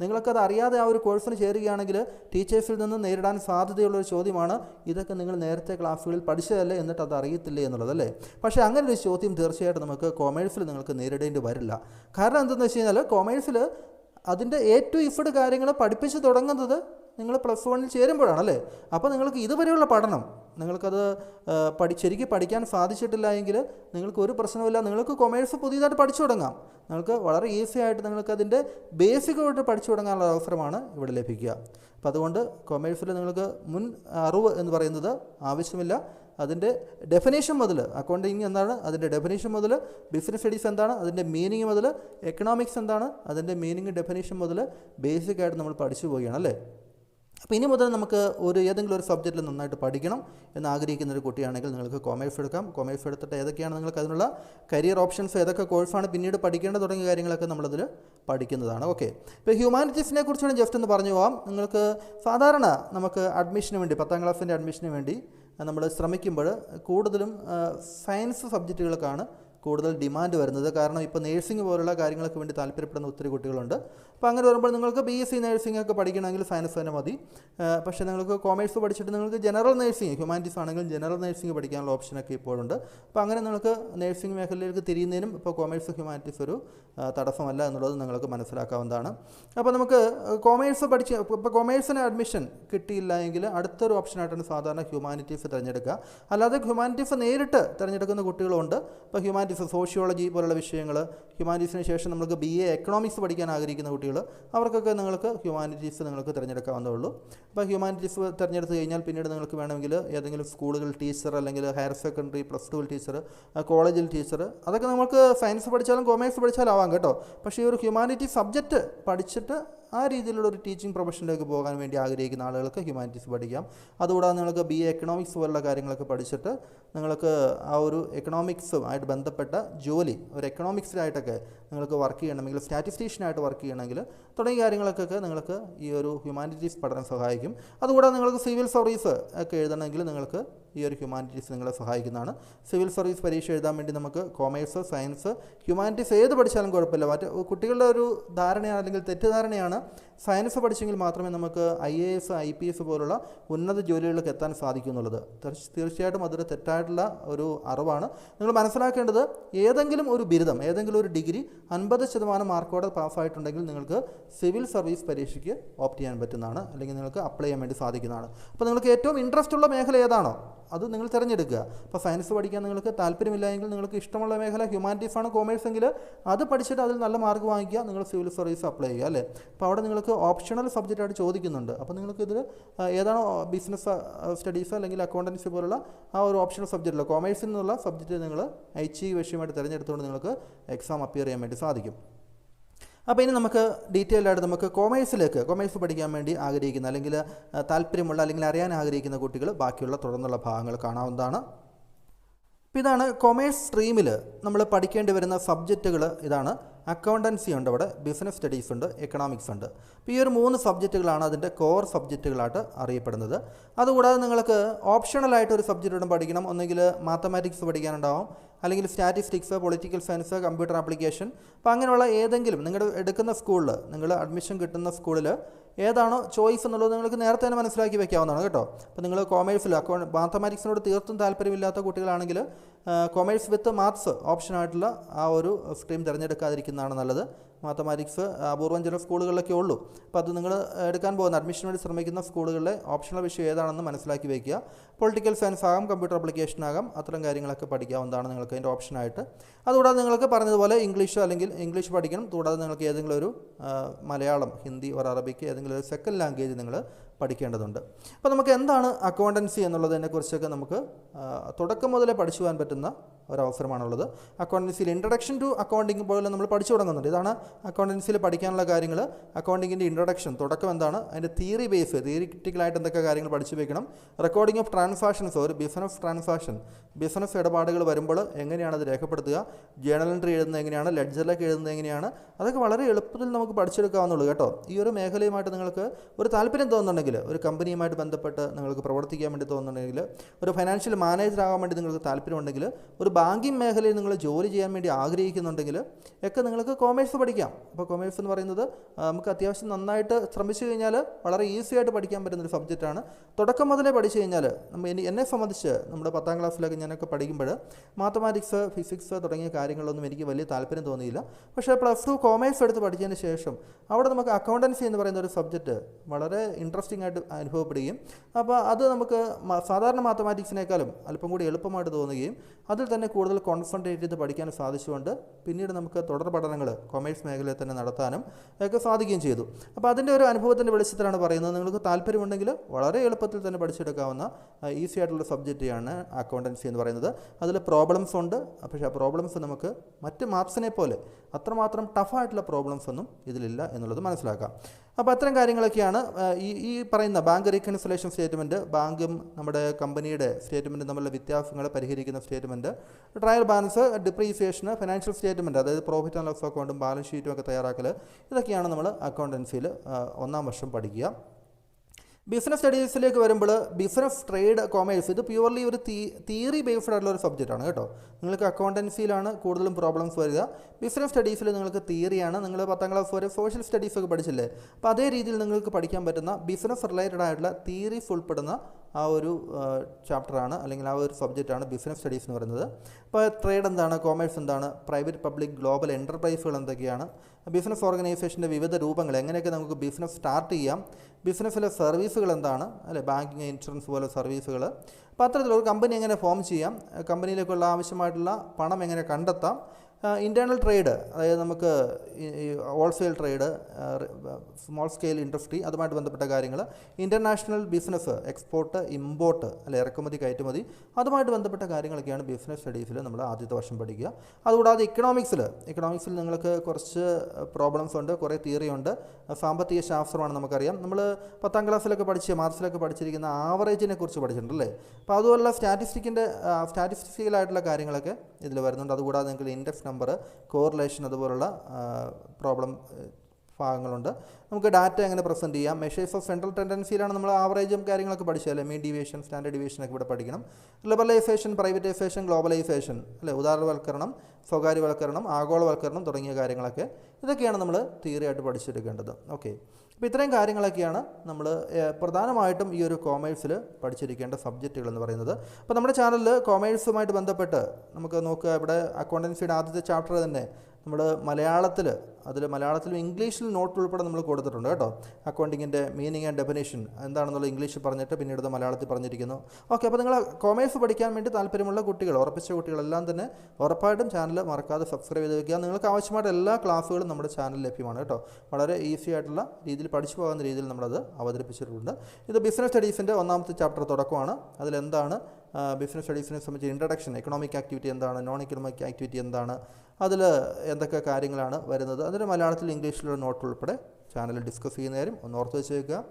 നിങ്ങൾക്കത് അറിയാതെ ആ ഒരു കോഴ്സിന് ചേരുകയാണെങ്കിൽ ടീച്ചേഴ്സിൽ നിന്ന് നേരിടാൻ സാധ്യതയുള്ള ഒരു ചോദ്യമാണ് ഇതൊക്കെ നിങ്ങൾ നേരത്തെ ക്ലാസ്സുകളിൽ പഠിച്ചതല്ലേ എന്നിട്ട് അത് അറിയത്തില്ലേ എന്നുള്ളതല്ലേ പക്ഷേ അങ്ങനെ ഒരു ചോദ്യം തീർച്ചയായിട്ടും നമുക്ക് കോമേഴ്സിൽ നിങ്ങൾക്ക് നേരിടേണ്ടി വരില്ല. കാരണം എന്തെന്ന് വെച്ച് കഴിഞ്ഞാൽ കോമേഴ്സിൽ അതിന്റെ എ ടു ഇഫഡ് കാര്യങ്ങൾ പഠിപ്പിച്ച് തുടങ്ങുന്നത് നിങ്ങൾ പ്ലസ് വണ്ണിൽ ചേരുമ്പോഴാണ് അല്ലേ അപ്പോൾ നിങ്ങൾക്ക് ഇതുവരെയുള്ള പഠനം നിങ്ങൾക്കത് പഠി ശരിക്കും പഠിക്കാൻ സാധിച്ചിട്ടില്ല എങ്കിൽ നിങ്ങൾക്ക് ഒരു പ്രശ്നമില്ല നിങ്ങൾക്ക് കൊമേഴ്സ് പുതിയതായിട്ട് പഠിച്ചു തുടങ്ങാം. നിങ്ങൾക്ക് വളരെ ഈസി ആയിട്ട് നിങ്ങൾക്ക് അതിന്റെ ബേസിക്കായിട്ട് പഠിച്ചു തുടങ്ങാനുള്ള അവസരമാണ് ഇവിടെ ലഭിക്കുക. അപ്പോൾ അതുകൊണ്ട് കൊമേഴ്സിൽ നിങ്ങൾക്ക് മുൻ അറിവ് എന്ന് പറയുന്നത് ആവശ്യമില്ല. അതിന്റെ ഡെഫിനേഷൻ മുതൽ അക്കൗണ്ടിങ് എന്താണ് അതിന്റെ ഡെഫിനേഷൻ മുതൽ ബിസിനസ് സ്റ്റഡീസ് എന്താണ് അതിന്റെ മീനിങ് മുതൽ എക്കണോമിക്സ് എന്താണ് അതിന്റെ മീനിങ് ഡെഫിനേഷൻ മുതൽ ബേസിക്കായിട്ട് നമ്മൾ പഠിച്ചു പോവുകയാണ് അല്ലേ? അപ്പോൾ ഇനി മുതൽ നമുക്ക് ഒരു ഏതെങ്കിലും ഒരു സബ്ജക്റ്റിൽ നന്നായിട്ട് പഠിക്കണം എന്ന് ആഗ്രഹിക്കുന്ന ഒരു കുട്ടിയാണെങ്കിൽ നിങ്ങൾക്ക് കോമേഴ്സ് എടുക്കാം. കോമേഴ്സ് എടുത്തിട്ട് ഏതൊക്കെയാണ് നിങ്ങൾക്ക് അതിനുള്ള കരിയർ ഓപ്ഷൻസ് ഏതൊക്കെ കോഴ്സാണ് പിന്നീട് പഠിക്കേണ്ടത് തുടങ്ങിയ കാര്യങ്ങളൊക്കെ നമ്മളതിൽ പഠിക്കുന്നതാണ്. ഓക്കെ ഇപ്പോൾ ഹ്യൂമാനിറ്റീസിനെ കുറിച്ചാണ് ജസ്റ്റ് ഒന്ന് പറഞ്ഞു പോവാം. നിങ്ങൾക്ക് സാധാരണ നമുക്ക് അഡ്മിഷന് വേണ്ടി പത്താം ക്ലാസ്സിന്റെ അഡ്മിഷന് വേണ്ടി നമ്മൾ ശ്രമിക്കുമ്പോൾ കൂടുതലും സയൻസ് സബ്ജക്റ്റുകൾക്കാണ് കൂടുതൽ ഡിമാൻഡ് വരുന്നത്. കാരണം ഇപ്പോൾ നേഴ്സിംഗ് പോലുള്ള കാര്യങ്ങൾക്ക് വേണ്ടി താല്പര്യപ്പെടുന്ന ഒത്തിരി കുട്ടികളുണ്ട്. അപ്പോൾ അങ്ങനെ വരുമ്പോൾ നിങ്ങൾക്ക് ബി എസ് സി നേഴ്സിംഗ് ഒക്കെ പഠിക്കണമെങ്കിൽ സയൻസ് തന്നെ മതി. പക്ഷേ നിങ്ങൾക്ക് കോമേഴ്സ് പഠിച്ചിട്ട് നിങ്ങൾക്ക് ജനറൽ നേഴ്സിംഗ് ഹ്യൂമാനിറ്റീസ് ആണെങ്കിലും ജനറൽ നേഴ്സിംഗ് പഠിക്കാനുള്ള ഓപ്ഷനൊക്കെ ഇപ്പോഴുണ്ട്. അപ്പോൾ അങ്ങനെ നിങ്ങൾക്ക് നേഴ്സിംഗ് മേഖലയിലേക്ക് തിരിയുന്നതിനും ഇപ്പോൾ കോമേഴ്സ് ഹ്യൂമാനിറ്റീസ് ഒരു തടസ്സമല്ല എന്നുള്ളത് നിങ്ങൾക്ക് മനസ്സിലാക്കാവുന്നതാണ്. അപ്പോൾ നമുക്ക് കോമേഴ്സ് പഠിച്ച് ഇപ്പോൾ കോമേഴ്സിന് അഡ്മിഷൻ കിട്ടിയില്ല എങ്കിൽ അടുത്തൊരു ഓപ്ഷനായിട്ടാണ് സാധാരണ ഹ്യൂമാനിറ്റീസ് തിരഞ്ഞെടുക്കുക. അല്ലാതെ ഹ്യൂമാനിറ്റീസ് നേരിട്ട് തിരഞ്ഞെടുക്കുന്ന കുട്ടികളുണ്ട്. ഇപ്പോൾ ഹ്യൂമാനിറ്റീസ് സോഷ്യോളജി പോലുള്ള വിഷയങ്ങൾ ഹ്യൂമാനിറ്റീസിന് ശേഷം നമുക്ക് ബി എ എക്കണോമിക്സ് പഠിക്കാൻ ആഗ്രഹിക്കുന്ന കുട്ടികൾ അവർക്കൊക്കെ നിങ്ങൾക്ക് ഹ്യൂമാനിറ്റീസ് നിങ്ങൾക്ക് തിരഞ്ഞെടുക്കാവുന്നേ ഉള്ളൂ അപ്പോൾ ഹ്യൂമാനിറ്റീസ് തിരഞ്ഞെടുത്ത് കഴിഞ്ഞാൽ പിന്നീട് നിങ്ങൾക്ക് വേണമെങ്കിൽ ഏതെങ്കിലും സ്കൂളുകൾ ടീച്ചർ അല്ലെങ്കിൽ higher secondary plus two teacher കോളേജിൽ ടീച്ചർ അതൊക്കെ നമുക്ക് സയൻസ് പഠിച്ചാലും കോമേഴ്സ് പഠിച്ചാലും ആവാം കേട്ടോ. പക്ഷേ ഈ ഒരു ഹ്യൂമാനിറ്റി സബ്ജക്റ്റ് പഠിച്ചിട്ട് ആ രീതിയിലുള്ള ഒരു ടീച്ചിങ് പ്രൊഫഷനിലേക്ക് പോകാൻ വേണ്ടി ആഗ്രഹിക്കുന്ന ആളുകൾക്ക് ഹ്യൂമാനിറ്റീസ് പഠിക്കാം. അതുകൂടാതെ നിങ്ങൾക്ക് ബി എ എക്കണോമിക്സ് പോലുള്ള കാര്യങ്ങളൊക്കെ പഠിച്ചിട്ട് നിങ്ങൾക്ക് ആ ഒരു എക്കണോമിക്സുമായിട്ട് ബന്ധപ്പെട്ട ജോലി ഒരു എക്കണോമിക്സിലായിട്ടൊക്കെ നിങ്ങൾക്ക് വർക്ക് ചെയ്യണമെങ്കിൽ സ്റ്റാറ്റിസ്റ്റീഷ്യനായിട്ട് വർക്ക് ചെയ്യണമെങ്കിൽ തുടങ്ങിയ കാര്യങ്ങൾക്കൊക്കെ നിങ്ങൾക്ക് ഈ ഒരു ഹ്യൂമാനിറ്റീസ് പഠനം സഹായിക്കും. അതുകൂടാതെ നിങ്ങൾക്ക് സിവിൽ സർവീസ് ഒക്കെ എഴുതണമെങ്കിൽ നിങ്ങൾക്ക് ഈ ഒരു ഹ്യൂമാനിറ്റീസ് നിങ്ങളെ സഹായിക്കുന്നതാണ്. സിവിൽ സർവീസ് പരീക്ഷ എഴുതാൻ വേണ്ടി നമുക്ക് കോമേഴ്സ് സയൻസ് ഹ്യൂമാനിറ്റീസ് ഏത് പഠിച്ചാലും കുഴപ്പമില്ല. മറ്റ് കുട്ടികളുടെ ഒരു ധാരണയാണ് അല്ലെങ്കിൽ തെറ്റിദ്ധാരണയാണ് സയൻസ് പഠിച്ചെങ്കിൽ മാത്രമേ നമുക്ക് I A S I P S പോലുള്ള ഉന്നത ജോലികളിലേക്ക് എത്താൻ സാധിക്കൂ എന്നുള്ളത്. തീർച്ച- തീർച്ചയായിട്ടും അതൊരു തെറ്റായിട്ടുള്ള ഒരു അറിവാണ്. നിങ്ങൾ മനസ്സിലാക്കേണ്ടത് ഏതെങ്കിലും ഒരു ബിരുദം ഏതെങ്കിലും ഒരു ഡിഗ്രി അൻപത് ശതമാനം മാർക്കോടെ പാസ്സായിട്ടുണ്ടെങ്കിൽ നിങ്ങൾക്ക് സിവിൽ സർവീസ് പരീക്ഷയ്ക്ക് ഓപ്റ്റ് ചെയ്യാൻ പറ്റുന്നതാണ്. അല്ലെങ്കിൽ നിങ്ങൾക്ക് അപ്ലൈ ചെയ്യാൻ വേണ്ടി സാധിക്കുന്നതാണ്. അപ്പോൾ നിങ്ങൾക്ക് ഏറ്റവും ഇൻട്രസ്റ്റ് ഉള്ള മേഖല ഏതാണോ? അത് നിങ്ങൾ തിരഞ്ഞെടുക്കുക. അപ്പോൾ സയൻസ് പഠിക്കാൻ നിങ്ങൾക്ക് താല്പര്യമില്ല എങ്കിൽ നിങ്ങൾക്ക് ഇഷ്ടമുള്ള മേഖല ഹ്യൂമാനിറ്റീസ് ആണ് കോമേഴ്സ് എങ്കിൽ അത് പഠിച്ചിട്ട് അതിൽ നല്ല മാർക്ക് വാങ്ങിക്കുക നിങ്ങൾ സിവിൽ സർവീസ് അപ്ലൈ ചെയ്യുക അല്ലേ? അപ്പോൾ അവിടെ നിങ്ങൾക്ക് ഓപ്ഷണൽ സബ്ജക്റ്റ് ആയിട്ട് ചോദിക്കുന്നുണ്ട്. അപ്പോൾ നിങ്ങൾക്ക് ഇതിൽ ഏതാണോ ബിസിനസ് സ്റ്റഡീസ് അല്ലെങ്കിൽ അക്കൗണ്ടൻസി പോലുള്ള ആ ഒരു ഓപ്ഷണൽ സബ്ജക്റ്റിൽ കോമേഴ്സിൽ നിന്നുള്ള സബ്ജക്റ്റ് നിങ്ങൾ ഐച്ഛിക വിഷയമായിട്ട് തിരഞ്ഞെടുത്തുകൊണ്ട് നിങ്ങൾക്ക് എക്സാം അപ്പിയർ ചെയ്യാൻ വേണ്ടി സാധിക്കും. അപ്പോൾ ഇനി നമുക്ക് ഡീറ്റെയിൽ ആയിട്ട് നമുക്ക് കോമേഴ്സിലേക്ക് കോമേഴ്സ് പഠിക്കാൻ വേണ്ടി ആഗ്രഹിക്കുന്ന അല്ലെങ്കിൽ താല്പര്യമുള്ള അല്ലെങ്കിൽ അറിയാൻ ആഗ്രഹിക്കുന്ന കുട്ടികൾ ബാക്കിയുള്ള തുടർന്നുള്ള ഭാഗങ്ങൾ കാണാവുന്നതാണ്. അപ്പോൾ ഇതാണ് കൊമേഴ്സ് സ്ട്രീമിൽ നമ്മൾ പഠിക്കേണ്ടി വരുന്ന സബ്ജക്റ്റുകൾ ഇതാണ്. അക്കൗണ്ടൻസി ഉണ്ട് അവിടെ ബിസിനസ് സ്റ്റഡീസ് ഉണ്ട് എക്കണോമിക്സ് ഉണ്ട്. അപ്പോൾ ഈ ഒരു മൂന്ന് സബ്ജക്റ്റുകളാണ് അതിന്റെ കോർ സബ്ജക്റ്റുകളായിട്ട് അറിയപ്പെടുന്നത്. അതുകൂടാതെ നിങ്ങൾക്ക് ഓപ്ഷണലായിട്ട് ഒരു സബ്ജക്റ്റ് പഠിക്കണം. ഒന്നുകിൽ മാത്തമാറ്റിക്സ് പഠിക്കാനുണ്ടാവും അല്ലെങ്കിൽ statistics political science computer application അപ്പോൾ അങ്ങനെയുള്ള ഏതെങ്കിലും നിങ്ങളുടെ എടുക്കുന്ന സ്കൂളിൽ നിങ്ങൾ അഡ്മിഷൻ കിട്ടുന്ന സ്കൂളിൽ ഏതാണോ ചോയ്സ് എന്നുള്ളത് നിങ്ങൾക്ക് നേരത്തെ തന്നെ മനസ്സിലാക്കി വെക്കാവുന്നതാണ് കേട്ടോ. അപ്പോൾ നിങ്ങൾ കോമേഴ്സിൽ അക്കൗണ്ട് മാത്തമാറ്റിക്സിനോട് തീർത്തും താല്പര്യമില്ലാത്ത കുട്ടികളാണെങ്കിൽ കൊമേഴ്സ് വിത്ത് മാത്സ് ഓപ്ഷനായിട്ടുള്ള ആ ഒരു സ്ട്രീം തിരഞ്ഞെടുക്കാതിരിക്കുന്നതാണ് നല്ലത്. മാത്തമാറ്റിക്സ് അപൂർവം ചില സ്കൂളുകളിലൊക്കെ ഉള്ളൂ. അപ്പോൾ അത് നിങ്ങൾ എടുക്കാൻ പോകുന്ന അഡ്മിഷന് വേണ്ടി ശ്രമിക്കുന്ന സ്കൂളുകളിലെ ഓപ്ഷണൽ വിഷയം ഏതാണെന്ന് മനസ്സിലാക്കി വയ്ക്കുക പൊളിറ്റിക്കൽ സയൻസ് ആകാം കമ്പ്യൂട്ടർ അപ്ലിക്കേഷൻ ആകാം അത്തരം കാര്യങ്ങളൊക്കെ പഠിക്കാവുന്നതാണ് നിങ്ങൾക്ക് അതിന്റെ ഓപ്ഷനായിട്ട് അതുകൂടാതെ നിങ്ങൾക്ക് പറഞ്ഞതുപോലെ ഇംഗ്ലീഷ് അല്ലെങ്കിൽ ഇംഗ്ലീഷ് പഠിക്കണം. കൂടാതെ നിങ്ങൾക്ക് ഏതെങ്കിലും ഒരു മലയാളം ഹിന്ദി ഒരു അറബിക്ക് ഏതെങ്കിലും ഒരു സെക്കൻഡ് ലാംഗ്വേജ് നിങ്ങൾ പഠിക്കേണ്ടതുണ്ട്. അപ്പോൾ നമുക്ക് എന്താണ് അക്കൗണ്ടൻസി എന്നുള്ളതിനെക്കുറിച്ചൊക്കെ നമുക്ക് തുടക്കം മുതലേ പഠിച്ചു പോകാൻ പറ്റുന്ന ഒരവസരമാണുള്ളത്. അക്കൗണ്ടൻസിയിൽ ഇൻട്രഡക്ഷൻ ടു അക്കൗണ്ടിങ് പോലെ നമ്മൾ പഠിച്ചു തുടങ്ങുന്നുണ്ട്. ഇതാണ് അക്കൗണ്ടൻസിയിൽ പഠിക്കാനുള്ള കാര്യങ്ങൾ അക്കൗണ്ടിങ്ങിന്റെ ഇൻട്രഡക്ഷൻ തുടക്കം എന്താണ്? അതിന്റെ തിയറി ബേസ് തിയറിറ്റിക്കലായിട്ട് എന്തൊക്കെ കാര്യങ്ങൾ പഠിച്ചു വയ്ക്കണം റെക്കോർഡിംഗ് ഓഫ് ട്രാൻസാക്ഷൻസ് ഒരു ബിസിനസ് ട്രാൻസാക്ഷൻ ബിസിനസ് ഇടപാടുകൾ വരുമ്പോൾ എങ്ങനെയാണ് അത് രേഖപ്പെടുത്തുക? ജേണൽ എൻട്രി എഴുതുന്നത് എങ്ങനെയാണ്? ലെഡ്ജറിലേക്ക് എഴുതുന്നത് എങ്ങനെയാണ്? അതൊക്കെ വളരെ എളുപ്പത്തിൽ നമുക്ക് പഠിച്ചെടുക്കാവുന്നുള്ളൂ കേട്ടോ. ഈ ഒരു മേഖലയുമായിട്ട് നിങ്ങൾക്ക് ഒരു താല്പര്യം തോന്നുന്നുണ്ടെങ്കിൽ ഒരു കമ്പനിയുമായിട്ട് ബന്ധപ്പെട്ട് നിങ്ങൾക്ക് പ്രവർത്തിക്കാൻ വേണ്ടി തോന്നുന്നുണ്ടെങ്കിൽ ഒരു ഫൈനാൻഷ്യൽ മാനേജർ ആകാൻ വേണ്ടി നിങ്ങൾക്ക് താല്പര്യമുണ്ടെങ്കിൽ ഒരു ബാങ്കിങ് മേഖലയിൽ നിങ്ങൾ ജോലി ചെയ്യാൻ വേണ്ടി ആഗ്രഹിക്കുന്നുണ്ടെങ്കിൽ ഒക്കെ നിങ്ങൾക്ക് കോമേഴ്സ് പഠിക്കാം. അപ്പോൾ കോമേഴ്സ് എന്ന് പറയുന്നത് നമുക്ക് അത്യാവശ്യം നന്നായിട്ട് ശ്രമിച്ചു കഴിഞ്ഞാൽ വളരെ ഈസി ആയിട്ട് പഠിക്കാൻ പറ്റുന്ന ഒരു സബ്ജക്റ്റാണ് തുടക്കം മുതലേ പഠിച്ചു കഴിഞ്ഞാൽ നമ്മൾ എനി- എന്നെ സംബന്ധിച്ച് നമ്മുടെ പത്താം ക്ലാസ്സിലൊക്കെ ഞാനൊക്കെ പഠിക്കുമ്പോൾ മാത്തമാറ്റിക്സ് ഫിസിക്സ് തുടങ്ങിയ കാര്യങ്ങളൊന്നും എനിക്ക് വലിയ താല്പര്യം തോന്നിയില്ല. പക്ഷേ പ്ലസ് ടു കോമേഴ്സ് എടുത്ത് പഠിച്ചതിന് ശേഷം അവിടെ നമുക്ക് അക്കൗണ്ടൻസി എന്ന് പറയുന്ന ഒരു സബ്ജക്റ്റ് വളരെ ഇൻട്രസ്റ്റിംഗ് ആയിട്ട് അനുഭവപ്പെടുകയും അപ്പോൾ അത് നമുക്ക് സാധാരണ മാത്തമാറ്റിക്സിനേക്കാളും അല്പം കൂടി എളുപ്പമായിട്ട് തോന്നുകയും അതിൽ തന്നെ കൂടുതൽ കോൺസെൻട്രേറ്റ് ചെയ്ത് പഠിക്കാൻ സാധിച്ചുകൊണ്ട് പിന്നീട് നമുക്ക് തുടർ പഠനങ്ങൾ കൊമേഴ്സ് മേഖലയിൽ തന്നെ നടത്താനും ഒക്കെ സാധിക്കുകയും ചെയ്തു. അപ്പോൾ അതിന്റെ ഒരു അനുഭവത്തിന്റെ വെളിച്ചത്തിലാണ് പറയുന്നത്. നിങ്ങൾക്ക് താല്പര്യമുണ്ടെങ്കിൽ വളരെ എളുപ്പത്തിൽ തന്നെ പഠിച്ചെടുക്കാവുന്ന ഈസി ആയിട്ടുള്ള സബ്ജക്റ്റാണ് അക്കൗണ്ടൻസി എന്ന് പറയുന്നത്. അതിൽ പ്രോബ്ലംസ് ഉണ്ട്. പക്ഷേ ആ പ്രോബ്ലംസ് നമുക്ക് മറ്റ് മാർക്സിനെ പോലെ അത്രമാത്രം ടഫായിട്ടുള്ള പ്രോബ്ലംസ് ഒന്നും ഇതിലില്ല എന്നുള്ളത് മനസ്സിലാക്കാം. അപ്പോൾ അത്തരം കാര്യങ്ങളൊക്കെയാണ് ഈ ഈ പറയുന്ന ബാങ്ക് റീകൺസിലേഷൻ സ്റ്റേറ്റ്മെന്റ് ബാങ്കും നമ്മുടെ കമ്പനിയുടെ സ്റ്റേറ്റ്മെന്റും തമ്മിലുള്ള വ്യത്യാസങ്ങൾ പരിഹരിക്കുന്ന സ്റ്റേറ്റ്മെന്റ് ട്രയൽ ബാലൻസ് ഡിപ്രീസിയേഷന് ഫിനാൻഷ്യൽ സ്റ്റേറ്റ്മെന്റ് അതായത് പ്രോഫിറ്റ് ആൻഡ് ലോസ് അക്കൗണ്ടും ബാലൻസ് ഷീറ്റും ഒക്കെ തയ്യാറാക്കൽ ഇതൊക്കെയാണ് നമ്മൾ അക്കൗണ്ടൻസിയിൽ ഒന്നാം വർഷം പഠിക്കുക. ബിസിനസ് സ്റ്റഡീസിലേക്ക് വരുമ്പോൾ ബിസിനസ് ട്രേഡ് കോമേഴ്സ് ഇത് പ്യുവർലി ഒരു തിയറി ബേസ്ഡ് ആയിട്ടുള്ള ഒരു സബ്ജക്റ്റ് ആണ് കേട്ടോ. നിങ്ങൾക്ക് അക്കൗണ്ടൻസിയിലാണ് കൂടുതലും പ്രോബ്ലംസ് വരിക. ബിസിനസ് സ്റ്റഡീസിൽ നിങ്ങൾക്ക് തിയറിയാണ് നിങ്ങൾ പത്താം ക്ലാസ് വരെ സോഷ്യൽ സ്റ്റഡീസ് ഒക്കെ പഠിച്ചില്ലേ? അപ്പോൾ അതേ രീതിയിൽ നിങ്ങൾക്ക് പഠിക്കാൻ പറ്റുന്ന ബിസിനസ് റിലേറ്റഡ് ആയിട്ടുള്ള തിയറീസ് ഉൾപ്പെടുന്ന ആ ഒരു ചാപ്റ്ററാണ് അല്ലെങ്കിൽ ആ ഒരു സബ്ജക്റ്റാണ് ബിസിനസ് സ്റ്റഡീസ് എന്ന് പറയുന്നത്. അപ്പോൾ ട്രേഡ് എന്താണ് കോമേഴ്സ് എന്താണ് പ്രൈവറ്റ് പബ്ലിക് ഗ്ലോബൽ എന്റർപ്രൈസുകൾ എന്തൊക്കെയാണ് ബിസിനസ് ഓർഗനൈസേഷന്റെ വിവിധ രൂപങ്ങൾ എങ്ങനെയൊക്കെ നമുക്ക് ബിസിനസ് സ്റ്റാർട്ട് ചെയ്യാം ബിസിനസ്സിലെ സർവീസുകൾ എന്താണ് അല്ലെ ബാങ്കിങ് ഇൻഷുറൻസ് പോലെ സർവീസുകൾ. അപ്പോൾ അത്തരത്തിലൊരു കമ്പനി എങ്ങനെ ഫോം ചെയ്യാം കമ്പനിയിലേക്കുള്ള ആവശ്യമായിട്ടുള്ള പണം എങ്ങനെ കണ്ടെത്താം ഇന്റേർണൽ ട്രേഡ് അതായത് നമുക്ക് wholesale trade small scale industry അതുമായിട്ട് ബന്ധപ്പെട്ട കാര്യങ്ങൾ ഇന്റർനാഷണൽ ബിസിനസ് എക്സ്പോർട്ട് ഇമ്പോർട്ട് അല്ലെ ഇറക്കുമതി കയറ്റുമതി അതുമായിട്ട് ബന്ധപ്പെട്ട കാര്യങ്ങളൊക്കെയാണ് ബിസിനസ് സ്റ്റഡീസിൽ നമ്മൾ ആദ്യത്തെ വർഷം പഠിക്കുക. അതുകൂടാതെ ഇക്കണോമിക്സിൽ ഇക്കണോമിക്സിൽ നിങ്ങൾക്ക് കുറച്ച് പ്രോബ്ലംസ് ഉണ്ട് കുറേ തിയറി ഉണ്ട്. സാമ്പത്തിക ശാസ്ത്രമാണ് നമുക്കറിയാം. നമ്മൾ പത്താം ക്ലാസ്സിലൊക്കെ പഠിച്ച് മാർക്സിലൊക്കെ പഠിച്ചിരിക്കുന്ന ആവറേജിനെ കുറിച്ച് പഠിച്ചിട്ടുണ്ടല്ലേ? അപ്പോൾ അതുപോലുള്ള സ്റ്റാറ്റിസ്റ്റിക്കിന്റെ സ്റ്റാറ്റിസ്റ്റിക്കലായിട്ടുള്ള കാര്യങ്ങളൊക്കെ ഇതിൽ വരുന്നുണ്ട്. അതുകൂടാതെ നിങ്ങൾക്ക് ഇൻഡെക്സ് നമ്പർ കോറിലേഷൻ അതുപോലുള്ള പ്രോബ്ലം ഭാഗങ്ങളുണ്ട്. നമുക്ക് ഡാറ്റ എങ്ങനെ പ്രസന്റ് ചെയ്യാം? മെഷേഴ്സ് ഓഫ് സെൻട്രൽ ടെൻഡൻസിയിലാണ് നമ്മൾ ആവറേജും കാര്യങ്ങളൊക്കെ പഠിച്ചല്ലേ മീൻ ഡീവിയേഷൻ സ്റ്റാൻഡേർഡ് ഡീവിയേഷൻ ഒക്കെ ഇവിടെ പഠിക്കണം. ലിബറലൈസേഷൻ പ്രൈവറ്റൈസേഷൻ ഗ്ലോബലൈസേഷൻ അല്ലേ? ഉദാരവൽക്കരണം സ്വകാര്യവൽക്കരണം ആഗോളവൽക്കരണം തുടങ്ങിയ കാര്യങ്ങളൊക്കെ ഇതൊക്കെയാണ് നമ്മൾ തിയറിയായിട്ട് പഠിച്ചെടുക്കേണ്ടത്. ഓക്കെ അപ്പോൾ ഇത്രയും കാര്യങ്ങളൊക്കെയാണ് നമ്മൾ പ്രധാനമായിട്ടും ഈ ഒരു കോമേഴ്സിൽ പഠിച്ചിരിക്കേണ്ട സബ്ജക്റ്റുകൾ എന്ന് പറയുന്നത്. അപ്പോൾ നമ്മുടെ ചാനലിൽ കോമേഴ്സുമായിട്ട് ബന്ധപ്പെട്ട് നമുക്ക് നോക്കുക. ഇവിടെ അക്കൗണ്ടൻസിയുടെ ആദ്യത്തെ ചാപ്റ്റർ തന്നെ നമ്മൾ മലയാളത്തിൽ അതിൽ മലയാളത്തിലും ഇംഗ്ലീഷിലും നോട്ട് ഉൾപ്പെടെ നമ്മൾ കൊടുത്തിട്ടുണ്ട് കേട്ടോ. അക്കൗണ്ടിങ്ങിന്റെ മീനിങ് ആൻഡ് ഡെഫിനേഷൻ എന്താണെന്നുള്ള ഇംഗ്ലീഷിൽ പറഞ്ഞിട്ട് പിന്നീട് മലയാളത്തിൽ പറഞ്ഞിരിക്കുന്നു. ഓക്കെ അപ്പോൾ നിങ്ങൾ കോമേഴ്സ് പഠിക്കാൻ വേണ്ടി താല്പര്യമുള്ള കുട്ടികൾ ഉറപ്പിച്ച കുട്ടികളെല്ലാം തന്നെ ഉറപ്പായിട്ടും ചാനൽ മറക്കാതെ സബ്സ്ക്രൈബ് ചെയ്ത് വെക്കുക. നിങ്ങൾക്ക് ആവശ്യമായിട്ട് എല്ലാ ക്ലാസ്സുകളും നമ്മുടെ ചാനൽ ലഭ്യമാണ് കേട്ടോ. വളരെ ഈസി ആയിട്ടുള്ള രീതിയിൽ പഠിച്ചു പോകുന്ന രീതിയിൽ നമ്മളത് അവതരിപ്പിച്ചിട്ടുണ്ട്. ഇത് ബിസിനസ് സ്റ്റഡീസിന്റെ ഒന്നാമത്തെ ചാപ്റ്റർ തുടക്കമാണ്. അതിലെന്താണ് ബിസിനസ് സ്റ്റഡീസിനെ സംബന്ധിച്ച് ഇൻട്രഡക്ഷൻ എക്കണോമിക് ആക്ടിവിറ്റി എന്താണ് നോൺ എക്കണോമിക് ആക്ടിവിറ്റി എന്താണ് അതിൽ എന്തൊക്കെ കാര്യങ്ങളാണ് വരുന്നത്. അതിന് മലയാളത്തിൽ ഇംഗ്ലീഷിലുള്ള നോട്ട് ഉൾപ്പെടെ ചാനൽ ഡിസ്കസ് ചെയ്യുന്ന കാര്യം ഒന്ന് ഓർത്ത് വെച്ച് വെക്കുക.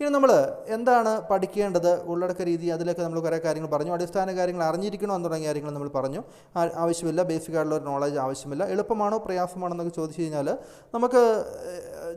ഇനി നമ്മൾ എന്താണ് പഠിക്കേണ്ടത്? ഉള്ളടക്ക രീതി അതിലൊക്കെ നമ്മൾ കുറേ കാര്യങ്ങൾ പറഞ്ഞു. അടിസ്ഥാന കാര്യങ്ങൾ അറിഞ്ഞിരിക്കണോ എന്ന് തുടങ്ങിയ കാര്യങ്ങൾ നമ്മൾ പറഞ്ഞു. ആവശ്യമില്ല. ബേസിക് ആയിട്ടുള്ള ഒരു നോളജ് ആവശ്യമില്ല. എളുപ്പമാണോ? പ്രയാസമാണോ എന്നൊക്കെ ചോദിച്ചു കഴിഞ്ഞാൽ നമുക്ക്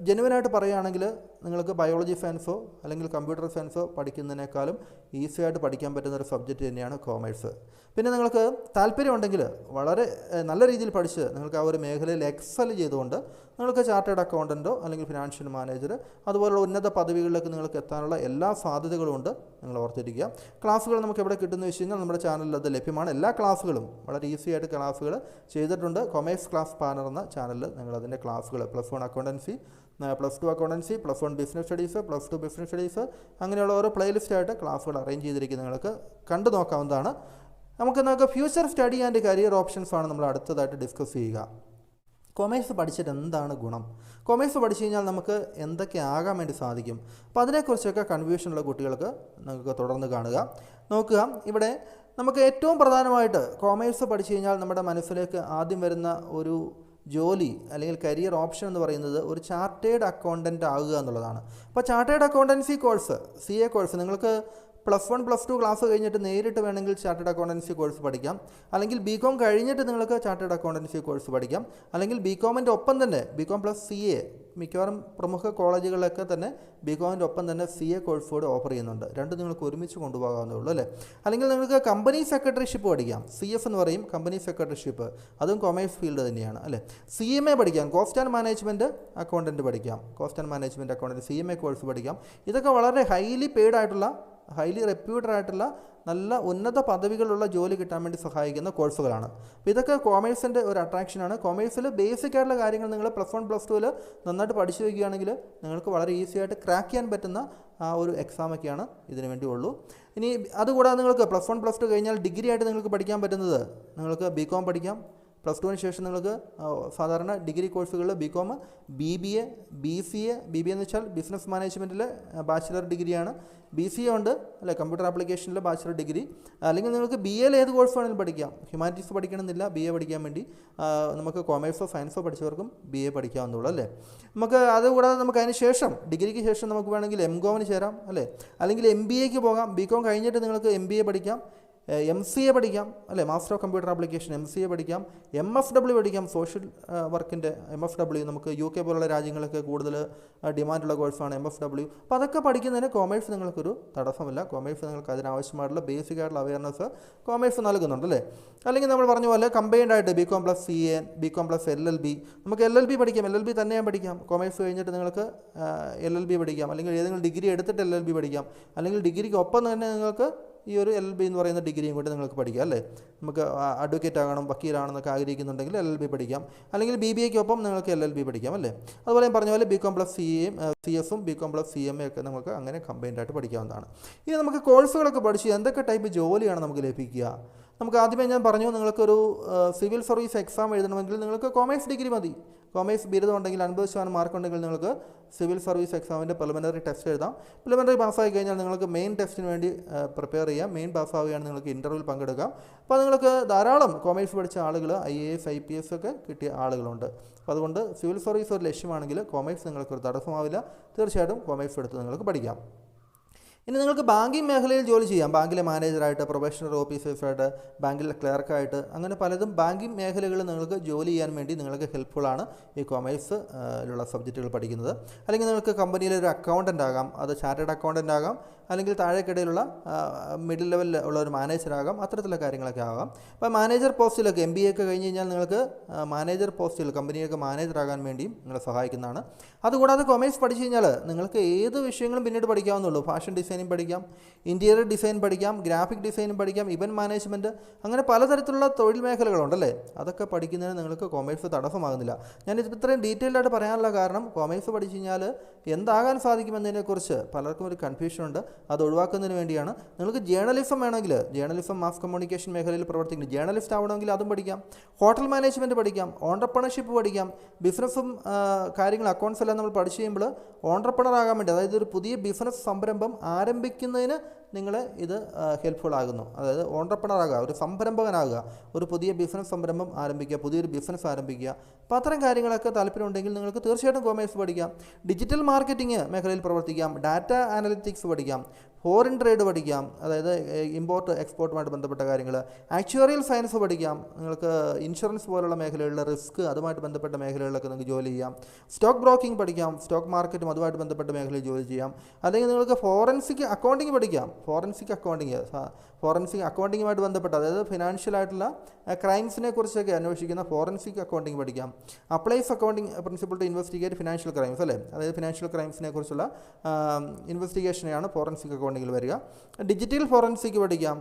ജെനുവനായിട്ട് പറയുകയാണെങ്കിൽ നിങ്ങൾക്ക് ബയോളജി സയൻസോ അല്ലെങ്കിൽ കമ്പ്യൂട്ടർ സയൻസോ പഠിക്കുന്നതിനേക്കാളും ഈസി ആയിട്ട് പഠിക്കാൻ പറ്റുന്ന ഒരു സബ്ജക്റ്റ് തന്നെയാണ് കോമേഴ്സ് പിന്നെ നിങ്ങൾക്ക് താല്പര്യമുണ്ടെങ്കിൽ വളരെ നല്ല രീതിയിൽ പഠിച്ച് നിങ്ങൾക്ക് ആ ഒരു മേഖലയിൽ എക്സൽ ചെയ്തുകൊണ്ട് നിങ്ങൾക്ക് ചാർട്ടേഡ് അക്കൗണ്ടന്റോ അല്ലെങ്കിൽ ഫിനാൻഷ്യൽ മാനേജർ അതുപോലുള്ള ഉന്നത പദവികളിലേക്ക് നിങ്ങൾക്ക് എത്താനുള്ള എല്ലാ സാധ്യതകളും ഉണ്ട്. നിങ്ങൾ ഓർത്തിരിക്കുക. ക്ലാസ്സുകൾ നമുക്ക് എവിടെ കിട്ടുന്നു വെച്ച് കഴിഞ്ഞാൽ നമ്മുടെ ചാനലിൽ അത് ലഭ്യമാണ്. എല്ലാ ക്ലാസ്സുകളും വളരെ ഈസി ആയിട്ട് ക്ലാസ്സുകൾ ചെയ്തിട്ടുണ്ട്. കൊമേഴ്സ് ക്ലാസ് പാനർ എന്ന ചാനലിൽ നിങ്ങൾ അതിന്റെ ക്ലാസ്സുകൾ plus one accountancy plus two accountancy plus one business studies plus two business studies അങ്ങനെയുള്ള ഓരോ പ്ലേലിസ്റ്റ് ആയിട്ട് ക്ലാസ്സുകൾ അറേഞ്ച് ചെയ്തിരിക്കുന്നത് നിങ്ങൾക്ക് കണ്ടു നോക്കാവുന്നതാണ്. നമുക്ക് നമുക്ക് future study and career options ആണ് നമ്മൾ അടുത്തതായിട്ട് ഡിസ്കസ് ചെയ്യുക. കൊമേഴ്സ് പഠിച്ചിട്ട് എന്താണ് ഗുണം? കൊമേഴ്സ് പഠിച്ചു കഴിഞ്ഞാൽ നമുക്ക് എന്തൊക്കെ ആകാൻ വേണ്ടി സാധിക്കും? അപ്പോൾ അതിനെക്കുറിച്ചൊക്കെ കൺഫ്യൂഷനുള്ള കുട്ടികൾക്ക് നമുക്ക് തുടർന്ന് കാണുക. നോക്കുക ഇവിടെ നമുക്ക് ഏറ്റവും പ്രധാനമായിട്ട് കോമേഴ്സ് പഠിച്ചു കഴിഞ്ഞാൽ നമ്മുടെ മനസ്സിലേക്ക് ആദ്യം വരുന്ന ഒരു ജോലി അല്ലെങ്കിൽ കരിയർ ഓപ്ഷൻ എന്ന് പറയുന്നത് ഒരു ചാർട്ടേഡ് അക്കൗണ്ടന്റ് ആകുക എന്നുള്ളതാണ്. അപ്പോൾ chartered accountancy course C A course നിങ്ങൾക്ക് plus one plus two class കഴിഞ്ഞിട്ട് നേരിട്ട് വേണമെങ്കിൽ ചാർട്ടേഡ് അക്കൗണ്ടൻസി കോഴ്സ് പഠിക്കാം. അല്ലെങ്കിൽ ബി കോം കഴിഞ്ഞിട്ട് നിങ്ങൾക്ക് ചാർട്ടേഡ് അക്കൗണ്ടൻസി കോഴ്സ് പഠിക്കാം. അല്ലെങ്കിൽ ബി കോമിന്റെ ഒപ്പം തന്നെ B com plus C A മിക്കവാറും പ്രമുഖ കോളേജുകളിലൊക്കെ തന്നെ ബി കോമിന്റെ ഒപ്പം തന്നെ സി എ കോഴ്സ് കൂടെ ഓഫർ ചെയ്യുന്നുണ്ട്. രണ്ട് നിങ്ങൾക്ക് ഒരുമിച്ച് കൊണ്ടുപോകാവുന്നേ ഉള്ളൂ അല്ലേ? അല്ലെങ്കിൽ നിങ്ങൾക്ക് കമ്പനി സെക്രട്ടറിഷിപ്പ് പഠിക്കാം. സി എഫ് എന്ന് പറയും കമ്പനി സെക്രട്ടറിഷിപ്പ് അതും കൊമേഴ്സ് ഫീൽഡ് തന്നെയാണ് അല്ലേ? സി എം എ പഠിക്കാം. കോസ്റ്റ് ആൻഡ് മാനേജ്മെന്റ് അക്കൗണ്ടന്റ് പഠിക്കാം. Cost and management accountant C M A course പഠിക്കാം. ഇതൊക്കെ വളരെ ഹൈലി പെയ്ഡ് ആയിട്ടുള്ള ഹൈലി റെപ്യൂട്ടഡ് ആയിട്ടുള്ള നല്ല ഉന്നത പദവികളുള്ള ജോലി കിട്ടാൻ വേണ്ടി സഹായിക്കുന്ന കോഴ്സുകളാണ്. അപ്പോൾ ഇതൊക്കെ കോമേഴ്സിന്റെ ഒരു അട്രാക്ഷനാണ് കോമേഴ്സിൽ ബേസിക് ആയിട്ടുള്ള കാര്യങ്ങൾ നിങ്ങൾ പ്ലസ് വൺ പ്ലസ് ടുവിൽ നന്നായിട്ട് പഠിച്ചു വയ്ക്കുകയാണെങ്കിൽ നിങ്ങൾക്ക് വളരെ ഈസി ആയിട്ട് ക്രാക്ക് ചെയ്യാൻ പറ്റുന്ന ആ ഒരു എക്സാമൊക്കെയാണ് ഇതിനു വേണ്ടി ഉള്ളൂ ഇനി അതുകൂടാതെ നിങ്ങൾക്ക് പ്ലസ് വൺ പ്ലസ് ടു കഴിഞ്ഞാൽ ഡിഗ്രി ആയിട്ട് നിങ്ങൾക്ക് പഠിക്കാൻ പറ്റുന്നത് നിങ്ങൾക്ക് ബി കോം പഠിക്കാം. പ്ലസ് ടുവിന് ശേഷം നിങ്ങൾക്ക് സാധാരണ ഡിഗ്രി കോഴ്സുകളിൽ B com B B A B C A B B എന്ന് വെച്ചാൽ ബിസിനസ് മാനേജ്മെന്റിലെ ബാച്ചിലർ ഡിഗ്രിയാണ്. ബി സി എ ഉണ്ട് അല്ലെ കമ്പ്യൂട്ടർ ആപ്ലിക്കേഷനിലെ ബാച്ചിലർ ഡിഗ്രി. അല്ലെങ്കിൽ നിങ്ങൾക്ക് ബി എയിൽ ഏത് കോഴ്സ് വേണമെങ്കിലും പഠിക്കാം. ഹ്യൂമാനിറ്റീസ് പഠിക്കണമെന്നില്ല ബി എ പഠിക്കാൻ വേണ്ടി. നമുക്ക് കോമേഴ്സോ സയൻസോ പഠിച്ചവർക്കും ബി എ പഠിക്കാവുന്നുള്ളൂ അല്ലേ? നമുക്ക് അതുകൂടാതെ നമുക്ക് അതിന് ശേഷം ഡിഗ്രിക്ക് ശേഷം നമുക്ക് വേണമെങ്കിൽ എം കോമിന് ചേരാം അല്ലേ? അല്ലെങ്കിൽ എം ബി എക്ക് പോകാം. ബി കോം കഴിഞ്ഞിട്ട് നിങ്ങൾക്ക് എം ബി എ പഠിക്കാം. എം സി എ പഠിക്കാം അല്ലേ? Master of computer application M C A പഠിക്കാം. എം എഫ് ഡബ്ല്യു പഠിക്കാം സോഷ്യൽ വർക്കിന്റെ എം എഫ് ഡബ്ല്യു നമുക്ക് യു കെ പോലുള്ള രാജ്യങ്ങളൊക്കെ കൂടുതൽ ഡിമാൻഡുള്ള കോഴ്സാണ് എം എഫ് ഡബ്ല്യു അപ്പോൾ അതൊക്കെ പഠിക്കുന്നതിന് കോമേഴ്സ് നിങ്ങൾക്കൊരു തടസ്സമില്ല. കോമേഴ്സ് നിങ്ങൾക്ക് അതിനാവശ്യമായിട്ടുള്ള ബേസിക് ആയിട്ടുള്ള അവയർനെസ് കോമേഴ്സ് നൽകുന്നുണ്ട് അല്ലേ? അല്ലെങ്കിൽ നമ്മൾ പറഞ്ഞ പോലെ കമ്പൈൻഡ് ആയിട്ട് B com plus C N B com plus L L B നമുക്ക് എൽ എൽ ബി പഠിക്കാം. എൽ എൽ ബി തന്നെയും പഠിക്കാം. കോമേഴ്സ് കഴിഞ്ഞിട്ട് നിങ്ങൾക്ക് എൽ എൽ ബി പഠിക്കാം. അല്ലെങ്കിൽ ഏതെങ്കിലും ഡിഗ്രി എടുത്തിട്ട് എൽ എൽ ബി പഠിക്കാം. അല്ലെങ്കിൽ ഡിഗ്രിക്ക് ഒപ്പം തന്നെ നിങ്ങൾക്ക് ഈ ഒരു എൽ ബി എന്ന് പറയുന്ന ഡിഗ്രിയും കൂടി നിങ്ങൾക്ക് പഠിക്കാം അല്ലേ? നമുക്ക് അഡ്വക്കേറ്റ് ആകണം വക്കീലാണെന്നൊക്കെ ആഗ്രഹിക്കുന്നുണ്ടെങ്കിൽ എൽ എൽ ബി പഠിക്കാം. അല്ലെങ്കിൽ ബി ബി എക്കൊപ്പം നിങ്ങൾക്ക് എൽ എൽ ബി പഠിക്കാം അല്ലേ? അതുപോലെ പറഞ്ഞ പോലെ ബി കോം പ്ലസ് സി എയും സി എസും B com plus C M A ഒക്കെ നമുക്ക് അങ്ങനെ കമ്പൈൻഡ് ആയിട്ട് പഠിക്കാവുന്നതാണ്. ഇനി നമുക്ക് കോഴ്സുകളൊക്കെ പഠിച്ച് എന്തൊക്കെ ടൈപ്പ് ജോലിയാണ് നമുക്ക് ലഭിക്കുക? നമുക്ക് ആദ്യമേ ഞാൻ പറഞ്ഞു നിങ്ങൾക്കൊരു സിവിൽ സർവീസ് എക്സാം എഴുതണമെങ്കിൽ നിങ്ങൾക്ക് കോമേഴ്സ് ഡിഗ്രി മതി. കോമേഴ്സ് ബിരുദം ഉണ്ടെങ്കിൽ അൻപത് ശതമാനം മാർക്ക് ഉണ്ടെങ്കിൽ നിങ്ങൾക്ക് സിവിൽ സർവീസ് എക്സാമിന്റെ പ്രിലിമിനറി ടെസ്റ്റ് എഴുതാം. പ്രിലിമിനറി പാസ്സായി കഴിഞ്ഞാൽ നിങ്ങൾക്ക് മെയിൻ ടെസ്റ്റിന് വേണ്ടി പ്രിപ്പയർ ചെയ്യാം. മെയിൻ പാസ്സാവുകയാണ് നിങ്ങൾക്ക് ഇന്റർവ്യൂവിൽ പങ്കെടുക്കാം. അപ്പോൾ നിങ്ങൾക്ക് ധാരാളം കോമേഴ്സ് പഠിച്ച ആളുകൾ I A S I P S ഒക്കെ കിട്ടിയ ആളുകളുണ്ട്. അപ്പോൾ അതുകൊണ്ട് സിവിൽ സർവീസ് ഒരു ലക്ഷ്യമാണെങ്കിൽ കോമേഴ്സ് നിങ്ങൾക്കൊരു തടസ്സമാവില്ല. തീർച്ചയായിട്ടും കോമേഴ്സ് എടുത്ത് നിങ്ങൾക്ക് പഠിക്കാം. ഇനി നിങ്ങൾക്ക് ബാങ്കിങ് മേഖലയിൽ ജോലി ചെയ്യാം. ബാങ്കിലെ മാനേജറായിട്ട് പ്രൊഫഷണൽ ഓഫീസേഴ്സായിട്ട് ബാങ്കിലെ ക്ലർക്കായിട്ട് അങ്ങനെ പലതും ബാങ്കിങ് മേഖലകളിൽ നിങ്ങൾക്ക് ജോലി ചെയ്യാൻ വേണ്ടി നിങ്ങൾക്ക് ഹെൽപ്ഫുള്ളാണ് ഈ കൊമേഴ്സ് ലുള്ള സബ്ജക്റ്റുകൾ പഠിക്കുന്നത്. അല്ലെങ്കിൽ നിങ്ങൾക്ക് കമ്പനിയിലെ ഒരു അക്കൗണ്ടന്റ് ആകാം അത് ചാർട്ടേഡ് അക്കൗണ്ടന്റ് ആകാം അല്ലെങ്കിൽ താഴേക്കിടയിലുള്ള മിഡിൽ ലെവലിൽ ഉള്ള ഒരു മാനേജറാകാം അത്തരത്തിലുള്ള കാര്യങ്ങളൊക്കെ ആകാം. അപ്പോൾ മാനേജർ പോസ്റ്റിലൊക്കെ എം ബി എ ഒക്കെ കഴിഞ്ഞ് കഴിഞ്ഞാൽ നിങ്ങൾക്ക് മാനേജർ പോസ്റ്റിൽ കമ്പനിയൊക്കെ മാനേജർ ആകാൻ വേണ്ടിയും നിങ്ങളെ സഹായിക്കുന്നതാണ്. അതുകൂടാതെ കൊമേഴ്സ് പഠിച്ചു കഴിഞ്ഞാൽ നിങ്ങൾക്ക് ഏത് വിഷയങ്ങളും പിന്നീട് പഠിക്കാവുന്നുള്ളൂ ഫാഷൻ ഡിസൈനിങ് പഠിക്കാം ഇന്റീരിയർ ഡിസൈൻ പഠിക്കാം ഗ്രാഫിക് ഡിസൈനും പഠിക്കാം ഇവന്റ് മാനേജ്മെന്റ് അങ്ങനെ പലതരത്തിലുള്ള തൊഴിൽ മേഖലകളുണ്ടല്ലേ അതൊക്കെ പഠിക്കുന്നതിന് നിങ്ങൾക്ക് കൊമേഴ്സ് തടസ്സമാകുന്നില്ല. ഞാൻ ഇത് ഇത്രയും ഡീറ്റെയിൽഡ് ആയിട്ട് പറയാനുള്ള കാരണം കൊമേഴ്സ് പഠിച്ചു കഴിഞ്ഞാൽ എന്താകാൻ സാധിക്കുമെന്നതിനെക്കുറിച്ച് പലർക്കും ഒരു കൺഫ്യൂഷൻ ഉണ്ട്. അത് ഒഴിവാക്കുന്നതിന് വേണ്ടിയാണ്. നിങ്ങൾക്ക് ജേർണലിസം വേണമെങ്കിൽ ജേർണലിസം മാസ് കമ്മ്യൂണിക്കേഷൻ മേഖലയിൽ പ്രവർത്തിക്കുന്നു ജേർണലിസ്റ്റ് ആവണമെങ്കിൽ അതും പഠിക്കാം. ഹോട്ടൽ മാനേജ്മെന്റ് പഠിക്കാം. ഓണ്ടർപ്രണർഷിപ്പ് പഠിക്കാം. ബിസിനസ്സും കാര്യങ്ങൾ അക്കൗണ്ട്സ് എല്ലാം നമ്മൾ പഠിച്ചു കഴിയുമ്പോൾ ഓണ്ടർപ്രണർ ആകാൻ വേണ്ടി അതായത് ഒരു പുതിയ ബിസിനസ് സംരംഭം ആരംഭിക്കുന്നതിന് നിങ്ങളെ ഇത് ഹെൽപ്ഫുൾ ആകുന്നു. അതായത് ഓണ്ടർപ്രണർ ആകുക ഒരു സംരംഭകനാകുക ഒരു പുതിയ ബിസിനസ് സംരംഭം ആരംഭിക്കുക പുതിയൊരു ബിസിനസ് ആരംഭിക്കുക. അപ്പോൾ അത്തരം കാര്യങ്ങളൊക്കെ താല്പര്യമുണ്ടെങ്കിൽ നിങ്ങൾക്ക് തീർച്ചയായിട്ടും കോമേഴ്സ് പഠിക്കാം. ഡിജിറ്റൽ മാർക്കറ്റിംഗ് മേഖലയിൽ പ്രവർത്തിക്കാം. ഡാറ്റ അനലിറ്റിക്സ് പഠിക്കാം. ഫോറിൻ ട്രേഡ് പഠിക്കാം അതായത് ഇമ്പോർട്ട് എക്സ്പോർട്ടുമായിട്ട് ബന്ധപ്പെട്ട കാര്യങ്ങൾ. ആക്ച്വറിയൽ സയൻസ് പഠിക്കാം. നിങ്ങൾക്ക് ഇൻഷുറൻസ് പോലുള്ള മേഖലകളിലെ റിസ്ക് അതുമായിട്ട് ബന്ധപ്പെട്ട മേഖലകളിലൊക്കെ നിങ്ങൾക്ക് ജോലി ചെയ്യാം. സ്റ്റോക്ക് ബ്രോക്കിംഗ് പഠിക്കാം. സ്റ്റോക്ക് മാർക്കറ്റും അതുമായിട്ട് ബന്ധപ്പെട്ട മേഖലയിൽ ജോലി ചെയ്യാം. അല്ലെങ്കിൽ നിങ്ങൾക്ക് ഫോറൻസിക് അക്കൗണ്ടിങ് പഠിക്കാം. ഫോറൻസിക് അക്കൗണ്ടിങ് ഫോറൻസിക് അക്കൗണ്ടിങ്ങുമായിട്ട് ബന്ധപ്പെട്ട അതായത് ഫിനാൻഷ്യൽ ആയിട്ടുള്ള ക്രൈംസിനെ കുറിച്ചൊക്കെ അന്വേഷിക്കുന്ന ഫോറൻസിക് അക്കൗണ്ടിങ് പഠിക്കാം. Applies accounting principle to investigate financial crimes അല്ലേ? അതായത് ഫിനാൻഷ്യൽ ക്രൈംസിനെ കുറിച്ചുള്ള ഇൻവെസ്റ്റിഗേഷനെയാണ് ഫോറൻസിക് അക്കൗണ്ടിങ്ങിൽ വരിക. ഡിജിറ്റൽ ഫോറൻസിക് പഠിക്കാം.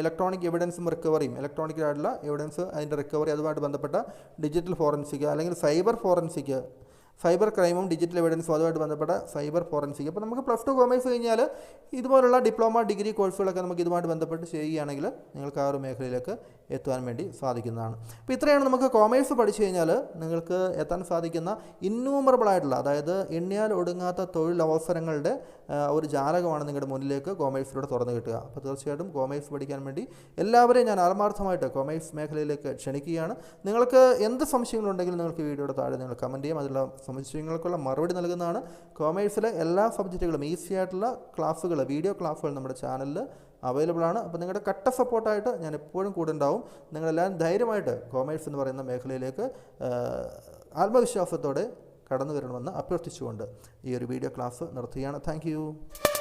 ഇലക്ട്രോണിക് എവിഡൻസും റിക്കവറിയും ഇലക്ട്രോണിക് ആയിട്ടുള്ള എവിഡൻസ് അതിന്റെ റിക്കവറി അതുമായിട്ട് ബന്ധപ്പെട്ട ഡിജിറ്റൽ ഫോറൻസിക് അല്ലെങ്കിൽ സൈബർ ഫോറൻസിക് സൈബർ ക്രൈമും ഡിജിറ്റൽ എവിഡൻസും അതുമായിട്ട് ബന്ധപ്പെട്ട സൈബർ ഫോറൻസിക്. അപ്പോൾ നമുക്ക് പ്ലസ് ടു കോമേഴ്സ് കഴിഞ്ഞാൽ ഇതുപോലുള്ള ഡിപ്ലോമ ഡിഗ്രി കോഴ്സുകളൊക്കെ നമുക്ക് ഇതുമായിട്ട് ബന്ധപ്പെട്ട് ചെയ്യുകയാണെങ്കിൽ നിങ്ങൾക്ക് ആ ഒരു മേഖലയിലേക്ക് എത്തുവാൻ വേണ്ടി സാധിക്കുന്നതാണ്. അപ്പോൾ ഇത്രയാണ് നമുക്ക് കോമേഴ്സ് പഠിച്ചു കഴിഞ്ഞാൽ നിങ്ങൾക്ക് എത്താൻ സാധിക്കുന്ന ഇന്നൂമറബിൾ ആയിട്ടുള്ള അതായത് എണ്ണിയാൽ ഒടുങ്ങാത്ത തൊഴിലവസരങ്ങളുടെ ഒരു ജാലകമാണ് നിങ്ങളുടെ മുന്നിലേക്ക് കോമേഴ്സിലൂടെ തുറന്നു കിട്ടുക. അപ്പോൾ തീർച്ചയായിട്ടും കോമേഴ്സ് പഠിക്കാൻ വേണ്ടി എല്ലാവരെയും ഞാൻ ആത്മാർത്ഥമായിട്ട് കോമേഴ്സ് മേഖലയിലേക്ക് ക്ഷണിക്കുകയാണ്. നിങ്ങൾക്ക് എന്ത് സംശയങ്ങളുണ്ടെങ്കിലും നിങ്ങൾക്ക് വീഡിയോയുടെ താഴെ നിങ്ങൾ കമന്റ് ചെയ്യാം. അതിലുള്ള സംശയങ്ങൾക്കുള്ള മറുപടി നൽകുന്നതാണ് കോമേഴ്സിലെ എല്ലാ സബ്ജക്റ്റുകളും ഈസി ആയിട്ടുള്ള ക്ലാസ്സുകൾ വീഡിയോ ക്ലാസ്സുകൾ നമ്മുടെ ചാനലിൽ അവൈലബിൾ ആണ്. അപ്പോൾ നിങ്ങളുടെ കട്ട സപ്പോർട്ടായിട്ട് ഞാൻ എപ്പോഴും കൂടെ ഉണ്ടാവും. നിങ്ങളെല്ലാവരും ധൈര്യമായിട്ട് കോമേഴ്സ് എന്ന് പറയുന്ന മേഖലയിലേക്ക് ആത്മവിശ്വാസത്തോടെ കടന്നു വരണമെന്ന് അഭ്യർത്ഥിച്ചുകൊണ്ട് ഈ ഒരു വീഡിയോ ക്ലാസ് നിർത്തുകയാണ്. താങ്ക്